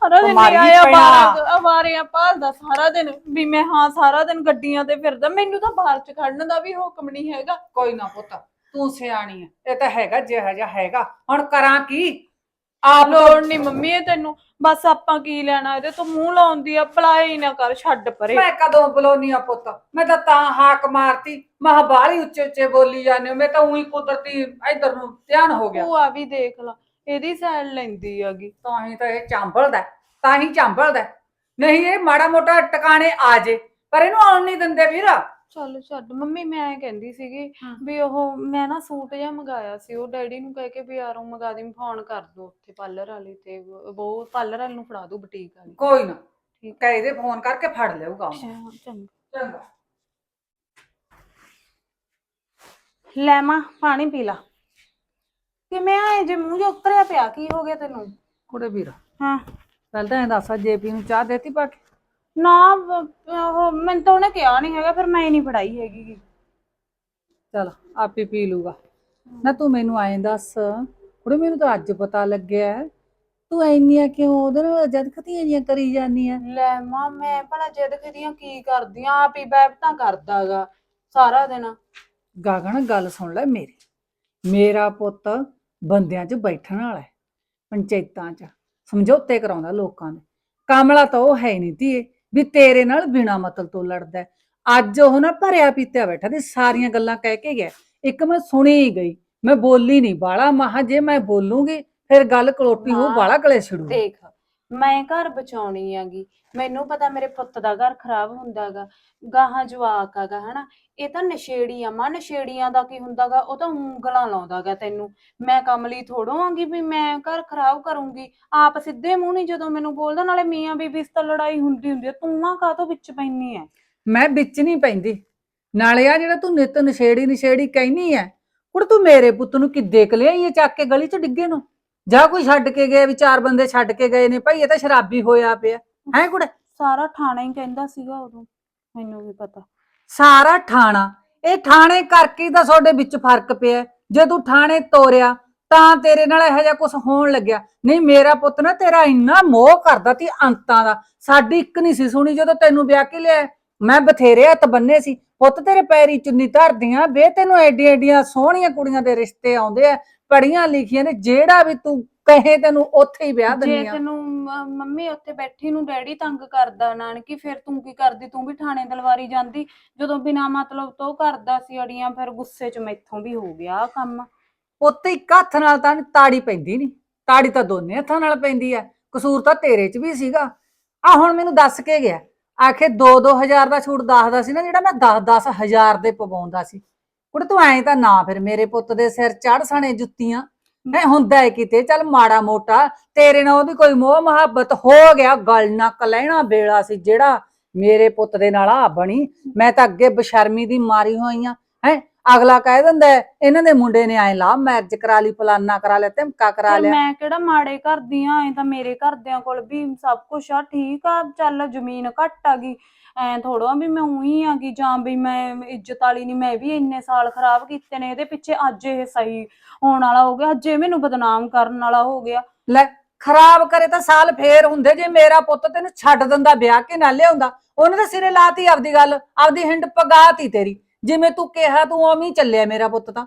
ਸਾਰਾ ਦਿਨ ਬਿਮਾਰੀ ਆਇਆ ਪੈਣਾ। ਬਾਹਰ ਅਵਾਰਿਆਂ ਭਾਲਦਾ ਸਾਰਾ ਦਿਨ। ਵੀ ਮੈਂ ਹਾਂ ਸਾਰਾ ਦਿਨ ਗੱਡੀਆਂ ਤੇ ਫਿਰਦਾ। ਮੈਨੂੰ ਤਾਂ ਬਾਹਰ 'ਚ ਖੜਨ ਦਾ ਵੀ ਹੁਕਮ ਨਹੀਂ ਹੈਗਾ। ਕੋਈ ਨਾ ਪੁੱਤ ਤੂੰ ਸਿਆਣੀ ਹੈ ਇਹ ਤਾਂ ਹੈਗਾ ਜਿਹਾ ਜਿਹਾ ਹੈਗਾ। ਹੁਣ ਕਰਾਂ ਕੀ? ਆਪ ਲੋੜ ਨਹੀਂ ਮੰਮੀ ਇਹ ਤੈਨੂੰ। ਬਸ ਆਪਾਂ ਕੀ ਲੈਣਾ? ਇਹਦੇ ਤੋਂ ਮੂੰਹ ਲਾਉਂਦੀ ਆ ਭਲਾਈ ਨਾ ਕਰ ਛੱਡ ਪਰੇ। ਮੈਂ ਕਦੋਂ ਬੁਲਾਉਣੀ ਆ ਪੁੱਤ? ਮੈਂ ਤਾਂ ਤਾਂ ਹਾਕ ਮਾਰਤੀ। ਮਹਾ ਬਾਹਲੀ ਉੱਚੇ ਉੱਚੇ ਬੋਲੀ ਜਾਂਦੇ ਹੋ ਮੈਂ ਤਾਂ ਉਹੀ ਕੁਦਰਤੀ ਇਧਰ ਨੂੰ ਧਿਆਨ ਹੋ ਗਿਆ। ਭੂਆ ਵੀ ਦੇਖ ਲਾ। ਇਹਦੀ ਸਾਈਡ ਲੈਂਦੀ ਹੈਗੀ। ਤਾਂ ਹੀ ਤਾਂ ਇਹ ਚਾਂਬਲਦਾ ਹੈ, ਤਾਂ ਹੀ ਚਾਂਬਲਦਾ ਹੈ। ਨਹੀਂ ਇਹ ਮਾੜਾ ਮੋਟਾ ਟਿਕਾਣੇ ਆ ਜੇ ਪਰ ਇਹਨੂੰ ਆਉਣ ਨਹੀਂ ਦਿੰਦੇ ਵੀਰ। ਚੱਲ ਛੱਡ ਮੰਮੀ ਮੈਂ ਐਂ ਕਹਿੰਦੀ ਸੀਗੀ ਹਾਂ। ਵੀ ਉਹ ਮੈਂ ਨਾ ਸੂਟ ਜਿਹਾ ਮੰਗਾਇਆ ਸੀ ਉਹ ਡੈਡੀ ਨੂੰ ਕਹਿ ਕੇ ਵੀ ਯਾਰੋਂ ਮੰਗਾ ਦੇ ਫੋਨ ਕਰ ਦੋ ਉੱਥੇ ਪਾਰਲਰ ਵਾਲੀ ਤੇ ਉਹ ਪਾਰਲਰ ਵਾਲੀ ਨੂੰ ਫੜਾ ਦੋ ਬੁਟੀਕ ਵਾਲੀ। ਕੋਈ ਨਾ ਕਹਿ ਇਹਦੇ ਫੋਨ ਕਰਕੇ ਫੜ ਲਿਆਊਗਾ ਉਹ। ਚੰਗਾ। ਚੰਗਾ। ਲੈ ਮਾਂ ਪਾਣੀ ਪੀ ਲਾ। ਕਿਵੇਂ ਆਏ ਜੇ ਮੂੰਹ ਜਿਹਾ ਉਤਰਿਆ ਪਿਆ ਕੀ ਹੋ ਗਿਆ ਤੈਨੂੰ? ਕੁੜੇ ਵੀਰ ਹਾਂ। ਪਹਿਲਾਂ ਤਾਂ ਇਹ ਦੱਸ ਜੇਪੀ ਨੂੰ ਚਾਹ ਦੇਤੀ ਪਾ ਕੇ? ਨਾ ਵ- ਉਹ ਮੈਨੂੰ ਤਾਂ ਉਹਨੇ ਕਿਹਾ ਨਹੀਂ ਹੈਗਾ ਫਿਰ ਮੈਂ ਹੀ ਨਹੀਂ ਫੜਾਈ ਹੈਗੀ। ਗੀ। ਚਲ ਆਪੇ ਪੀ ਲੂਗਾ ਨਾ ਤੂੰ ਮੈਨੂੰ ਐਂ ਦੱਸ ਕੁੜੇ ਮੈਨੂੰ ਤਾਂ ਅੱਜ ਪਤਾ ਲੱਗਿਆ ਹੈ, ਤੂੰ ਇੰਨੀਆਂ ਕਿਉਂ ਉਹਦੇ ਨਾਲ ਜਦ ਖਤੀਆਂ ਜੀਆਂ ਕਰੀ ਜਾਂਦੀਆਂ ਲੈ ਮਾਂ ਮੈਂ ਭਲਾ ਜਿੱਦ ਖਦੀਆਂ ਕੀ ਕਰਦੀਆਂ ਆਪ ਹੀ ਬੈਬ ਤਾਂ ਕਰਦਾਗਾ ਸਾਰਾ ਦਿਨ। ਗਾਗਣ ਗੱਲ ਸੁਣ ਲੈ ਮੇਰੀ। ਮੇਰਾ ਪੁੱਤ ਬੰਦਿਆਂ 'ਚ ਬੈਠਣ ਵਾਲਾ ਹੈ ਪੰਚਾਇਤਾਂ 'ਚ ਸਮਝੌਤੇ ਕਰਾਉਂਦਾ ਲੋਕਾਂ ਦੇ। ਕਾਮਲਾ ਤਾਂ ਉਹ ਹੈ ਨਹੀਂ ਧੀਏ ਵੀ ਤੇਰੇ ਨਾਲ ਬਿਨਾ ਮਤਲਬ ਤੋਂ ਲੜਦਾ ਹੈ। ਅੱਜ ਉਹ ਨਾ ਭਰਿਆ ਪੀਤਿਆ ਬੈਠਾ ਤੇ ਸਾਰੀਆਂ ਗੱਲਾਂ ਕਹਿ ਕੇ ਗਿਆ। ਇੱਕ ਮੈਂ ਸੁਣੀ ਹੀ ਗਈ ਮੈਂ ਬੋਲੀ ਨਹੀਂ ਬਾਲਾ ਮਹਾ ਜੇ ਮੈਂ ਬੋਲੂੰਗੀ ਫਿਰ ਗੱਲ ਕਲੋਟੀ ਹੋ ਬਾਲਾ ਕਲੇ ਛੜੂ। ਦੇਖ ਮੈਂ ਘਰ ਬਚਾਉਣੀ ਆਗੀ ਮੈਨੂੰ ਪਤਾ ਮੇਰੇ ਪੁੱਤ ਦਾ ਘਰ ਖਰਾਬ ਹੁੰਦਾਗਾ ਗਾਹਾਂ ਜਵਾਕ ਆਗਾ ਹਨਾ। ਇਹ ਤਾਂ ਨਸ਼ੇੜੀ ਆ ਮਾਂ ਨਸ਼ੇੜੀਆਂ ਦਾ ਕੀ ਹੁੰਦਾਗਾ ਉਹ ਤਾਂ ਉਂਗਲਾਂ ਲਾਉਂਦਾਗਾ ਤੈਨੂੰ। ਮੈਂ ਕਮਲੀ ਥੋੜੋ ਵੀ ਮੈਂ ਘਰ ਖਰਾਬ ਕਰੂੰਗੀ। ਆਪ ਸਿੱਧੇ ਮੂੰਹ ਨਹੀਂ ਜਦੋਂ ਮੈਨੂੰ ਬੋਲਦਾ, ਨਾਲੇ ਮੀਆਂ ਬੀਬੀ ਇਸ ਤਾਂ ਲੜਾਈ ਹੁੰਦੀ ਹੁੰਦੀ ਆ। ਤੂੰ ਆ ਕਾਹਤੋਂ ਵਿੱਚ ਪੈਣੀ ਐ? ਮੈਂ ਵਿੱਚ ਨਹੀਂ ਪੈਂਦੀ। ਨਾਲੇ ਆ ਜਿਹੜਾ ਤੂੰ ਨਿਤ ਨਸ਼ੇੜੀ ਨਸ਼ੇੜੀ ਕਹਿਨੀ ਐ ਕੁੜ ਤੂੰ ਮੇਰੇ ਪੁੱਤ ਨੂੰ ਕਿੱਦੇ ਕ ਲਿਆਈ ਐ, ਚੱਕ ਕੇ ਗਲੀ ਚ ਡਿੱਗੇ ਨੂੰ? ਜਾਂ ਕੋਈ ਛੱਡ ਕੇ ਗਏ ਵੀ ਚਾਰ ਬੰਦੇ ਛੱਡ ਕੇ ਗਏ ਨੇ ਭਾਈ ਇਹ ਤਾਂ ਸ਼ਰਾਬੀ ਹੋਇਆ ਪਿਆ। ਹੈ ਕੁੜ? ਸਾਰਾ ਥਾਣਾ ਹੀ ਕਹਿੰਦਾ ਸੀਗਾ ਉਦੋਂ ਮੈਨੂੰ ਵੀ ਪਤਾ। ਸਾਰਾ ਠਾਣਾ। ਇਹ ਠਾਣੇ ਕਰਕੇ ਹੀ ਤਾਂ ਤੁਹਾਡੇ ਵਿੱਚ ਫ਼ਰਕ ਪਿਆ ਜੇ ਤੂੰ ਠਾਣੇ ਤੋਰਿਆ ਤਾਂ ਤੇਰੇ ਨਾਲ ਇਹੋ ਜਿਹਾ ਕੁਝ ਹੋਣ ਲੱਗਿਆ। ਨਹੀਂ ਮੇਰਾ ਪੁੱਤ ਨਾ ਤੇਰਾ ਇੰਨਾ ਮੋਹ ਕਰਦਾ ਤੀ ਅੰਤਾਂ ਦਾ। ਸਾਡੀ ਇੱਕ ਨਹੀਂ ਸੀ ਸੁਣੀ ਜਦੋਂ ਤੈਨੂੰ ਵਿਆਹ ਕੇ ਲਿਆ ਮੈਂ ਬਥੇਰੇ ਹੱਥ ਬੰਨੇ ਸੀ। ਪੁੱਤ ਤੇਰੇ ਪੈਰੀ ਚੁੰਨੀ ਧਰਦੀਆਂ ਵੇ ਤੈਨੂੰ ਐਡੀਆਂ ਐਡੀਆਂ ਸੋਹਣੀਆਂ ਕੁੜੀਆਂ ਦੇ ਰਿਸ਼ਤੇ ਆਉਂਦੇ ਆ ਪੜੀਆਂ ਲਿਖੀਆਂ ਨੇ ਜਿਹੜਾ ਵੀ ਤੂੰ ਕਹੇ ਤੈਨੂੰ ਉੱਥੇ ਹੀ ਵਿਆਹ ਜੇ ਦਿੰਨੀ ਆ। ਤੈਨੂੰ ਮ- ਮੰਮੀ ਉੱਥੇ ਬੈਠੀ ਨੂੰ ਡੈਡੀ ਤੰਗ ਕਰਦਾ ਨਾਨਕੀ ਫਿਰ ਤੂੰ ਕੀ ਕਰਦੀ? ਤੂੰ ਵੀ ਥਾਣੇ ਦਲਵਾਰੀ ਜਾਂਦੀ। ਜਦੋਂ ਬਿਨਾ ਮਤਲਬ ਤੋਂ ਕਰਦਾ ਸੀ ਅੜੀਆਂ ਫਿਰ ਗੁੱਸੇ 'ਚ ਮੈਥੋਂ ਵੀ ਹੋ ਗਿਆ ਆਹ ਕੰਮ। ਪੁੱਤ ਇੱਕ ਹੱਥ ਨਾਲ ਤਾਂ ਤਾੜੀ ਪੈਂਦੀ ਨਹੀਂ ਤਾੜੀ ਤਾਂ ਦੋਨੇ ਹੱਥਾਂ ਨਾਲ ਪੈਂਦੀ ਆ। ਕਸੂਰ ਤਾਂ ਤੇਰੇ 'ਚ ਵੀ ਸੀਗਾ। ਆ ਹੁਣ ਮੈਨੂੰ ਦੱਸ ਕੇ ਗਿਆ। ਆਖੇ 2-2000 ਦਾ ਛੂਟ ਦੱਸਦਾ ਸੀ ਨਾ ਜਿਹੜਾ ਮੈਂ 10-10 ਹਜ਼ਾਰ ਦੇ ਪਵਾਉਂਦਾ ਸੀ। ਕੁੜੇ ਤੂੰ ਐਂ ਤਾਂ ਨਾ ਫਿਰ ਮੇਰੇ ਪੁੱਤ ਦੇ ਸਿਰ ਚੜ ਸਣੇ ਜੁੱਤੀਆਂ। ਮੈਂ ਹੁੰਦਾ ਹੈ ਕਿਤੇ, ਚੱਲ ਮਾੜਾ ਮੋਟਾ, ਤੇਰੇ ਨਾਲ ਉਹਦੀ ਕੋਈ ਮੋਹ ਮੁਹੱਬਤ ਹੋ ਗਿਆ, ਗਲ ਨੱਕ ਲੈਣਾ ਵੇਲਾ ਸੀ ਜਿਹੜਾ ਮੇਰੇ ਪੁੱਤ ਦੇ ਨਾਲ ਆ ਬਣੀ। ਮੈਂ ਤਾਂ ਅੱਗੇ ਬਸ਼ਰਮੀ ਦੀ ਮਾਰੀ ਹੋਈ ਆ, ਹੈ। ਅਗਲਾ ਕਹਿ ਦਿੰਦਾ ਹੈ, ਇਹਨਾਂ ਦੇ ਮੁੰਡੇ ਨੇ ਐ ਲਾ ਮੈਰਿਜ ਕਰਾ ਲਈ ਫਲਾਨਾ ਕਰਾ ਲਿਆ ਧਮਕਾ ਕਰਾ ਲਿਆ। ਮੈਂ ਕਿਹੜਾ ਮਾੜੇ ਘਰ ਦੀ ਆਂ ਐ ਤਾਂ ਮੇਰੇ ਘਰਦਿਆਂ ਕੋਲ ਵੀ ਸਭ ਕੁਝ ਆ ਠੀਕ ਆ ਚੱਲ ਜ਼ਮੀਨ ਘੱਟ ਆ ਗਈ। ਐ ਥੋੜਾ ਵੀ ਮੈਂ ਉਹੀ ਆ ਗਈ ਜਾਂ ਵੀ ਮੈਂ ਇੱਜ਼ਤ ਵਾਲੀ ਨਹੀਂ ਮੈਂ ਵੀ ਇੰਨੇ ਸਾਲ ਖਰਾਬ ਕੀਤੇ ਨੇ ਇਹਦੇ ਪਿੱਛੇ ਅੱਜ ਇਹ ਸਹੀ ਹੋਣ ਵਾਲਾ ਹੋ ਗਿਆ ਅੱਜ ਇਹ ਮੈਨੂੰ ਬਦਨਾਮ ਕਰਨ ਵਾਲਾ ਹੋ ਗਿਆ। ਲੈ ਖਰਾਬ ਕਰੇ ਤਾਂ ਸਾਲ ਫੇਰ ਹੁੰਦੇ ਜੇ ਮੇਰਾ ਪੁੱਤ ਤੈਨੂੰ ਛੱਡ ਦਿੰਦਾ ਵਿਆਹ ਕੇ ਨਾ ਲਿਆਉਂਦਾ ਉਹਨੇ ਤਾਂ ਸਿਰੇ ਲਾਤੀ ਆਪਦੀ ਗੱਲ ਆਪਦੀ ਹਿੰਡ ਪਗਾਤੀ ਤੇਰੀ। ਜਿਵੇਂ ਤੂੰ ਕਿਹਾ ਤੂੰ ਉਵੇਂ ਹੀ ਚੱਲਿਆ ਮੇਰਾ ਪੁੱਤ ਤਾਂ।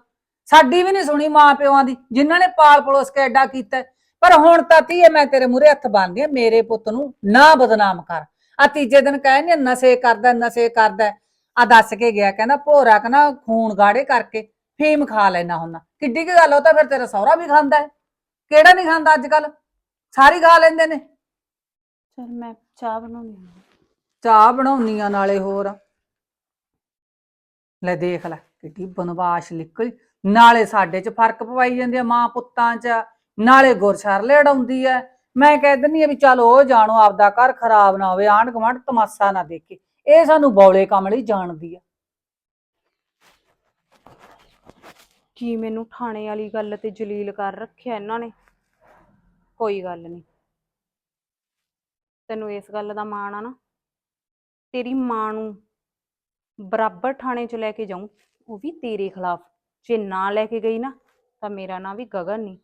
ਸਾਡੀ ਵੀ ਨਹੀਂ ਸੁਣੀ ਮਾਂ ਪਿਓਾਂ ਦੀ ਜਿਨ੍ਹਾਂ ਨੇ ਪਾਲ ਪਲੋਸ ਕੇ ਐਡਾ ਕੀਤਾ। ਪਰ ਹੁਣ ਤਾਂ ਧੀਏ ਮੈਂ ਤੇਰੇ ਮੂਹਰੇ ਹੱਥ ਬੰਨਦੀ ਆ ਮੇਰੇ ਪੁੱਤ ਨੂੰ ਨਾ ਬਦਨਾਮ ਕਰ। ਆ ਤੀਜੇ ਦਿਨ ਕਹਿੰਦੇ ਨਸ਼ੇ ਕਰਦਾ ਨਸ਼ੇ ਕਰਦਾ। ਆ ਦੱਸ ਕੇ ਗਿਆ ਕਹਿੰਦਾ ਭੋਰਾ ਕਹਿੰਦਾ ਖੂਨ ਗਾੜੇ ਕਰਕੇ ਫੀਮ ਖਾ ਲੈਣਾ ਹੁੰਦਾ। ਕਿੱਡੀ ਕੀ ਗੱਲ ਉਹ ਤਾਂ ਫਿਰ ਤੇਰਾ ਸਹੁਰਾ ਵੀ ਖਾਂਦਾ ਹੈ। ਕਿਹੜਾ ਨਹੀਂ ਖਾਂਦਾ ਅੱਜ ਕੱਲ ਸਾਰੀ ਖਾ ਲੈਂਦੇ ਨੇ। ਚਲ ਮੈਂ ਚਾਹ ਬਣਾਉਣੀ ਆ ਚਾਹ ਬਣਾਉਣੀਆਂ ਨਾਲੇ ਹੋਰ। ਲੈ ਦੇਖ ਲੈ ਕਿੱਡੀ ਬਨਵਾਸ ਨਿਕਲੀ। ਨਾਲੇ ਸਾਡੇ 'ਚ ਫ਼ਰਕ ਪਵਾਈ ਜਾਂਦੀ ਆ ਮਾਂ ਪੁੱਤਾਂ 'ਚ। ਨਾਲੇ ਗੁਰਸ਼ਰ ਲੜਾਉਂਦੀ ਐ। ਮੈਂ ਕਹਿ ਦਿੰਦੀ ਆ ਵੀ ਚਲ ਉਹ ਜਾਣੋ, ਆਪਦਾ ਘਰ ਖਰਾਬ ਨਾ ਹੋਵੇ, ਆਂਢ ਗੁਆਂਢ ਤਮਾਸ਼ਾ ਨਾ ਦੇਖੇ। ਇਹ ਸਾਨੂੰ ਬੌਲੇ ਕੰਮ ਲਈ ਜਾਣਦੀ ਆ। ਕੀ ਮੈਨੂੰ ਥਾਣੇ ਵਾਲੀ ਗੱਲ ਤੇ ਜਲੀਲ ਕਰ ਰੱਖਿਆ ਇਹਨਾਂ ਨੇ। ਕੋਈ ਗੱਲ ਨਹੀਂ ਤੈਨੂੰ ਇਸ ਗੱਲ ਦਾ ਮਾਣ ਆ ਨਾ। ਤੇਰੀ ਮਾਂ ਨੂੰ ਬਰਾਬਰ ਥਾਣੇ 'ਚ ਲੈ ਕੇ ਜਾਊਂ, ਉਹ ਵੀ ਤੇਰੇ ਖਿਲਾਫ। ਜੇ ਨਾ ਲੈ ਕੇ ਗਈ ਨਾ, ਤਾਂ ਮੇਰਾ ਨਾਂ ਵੀ ਗਗਨ ਨਹੀਂ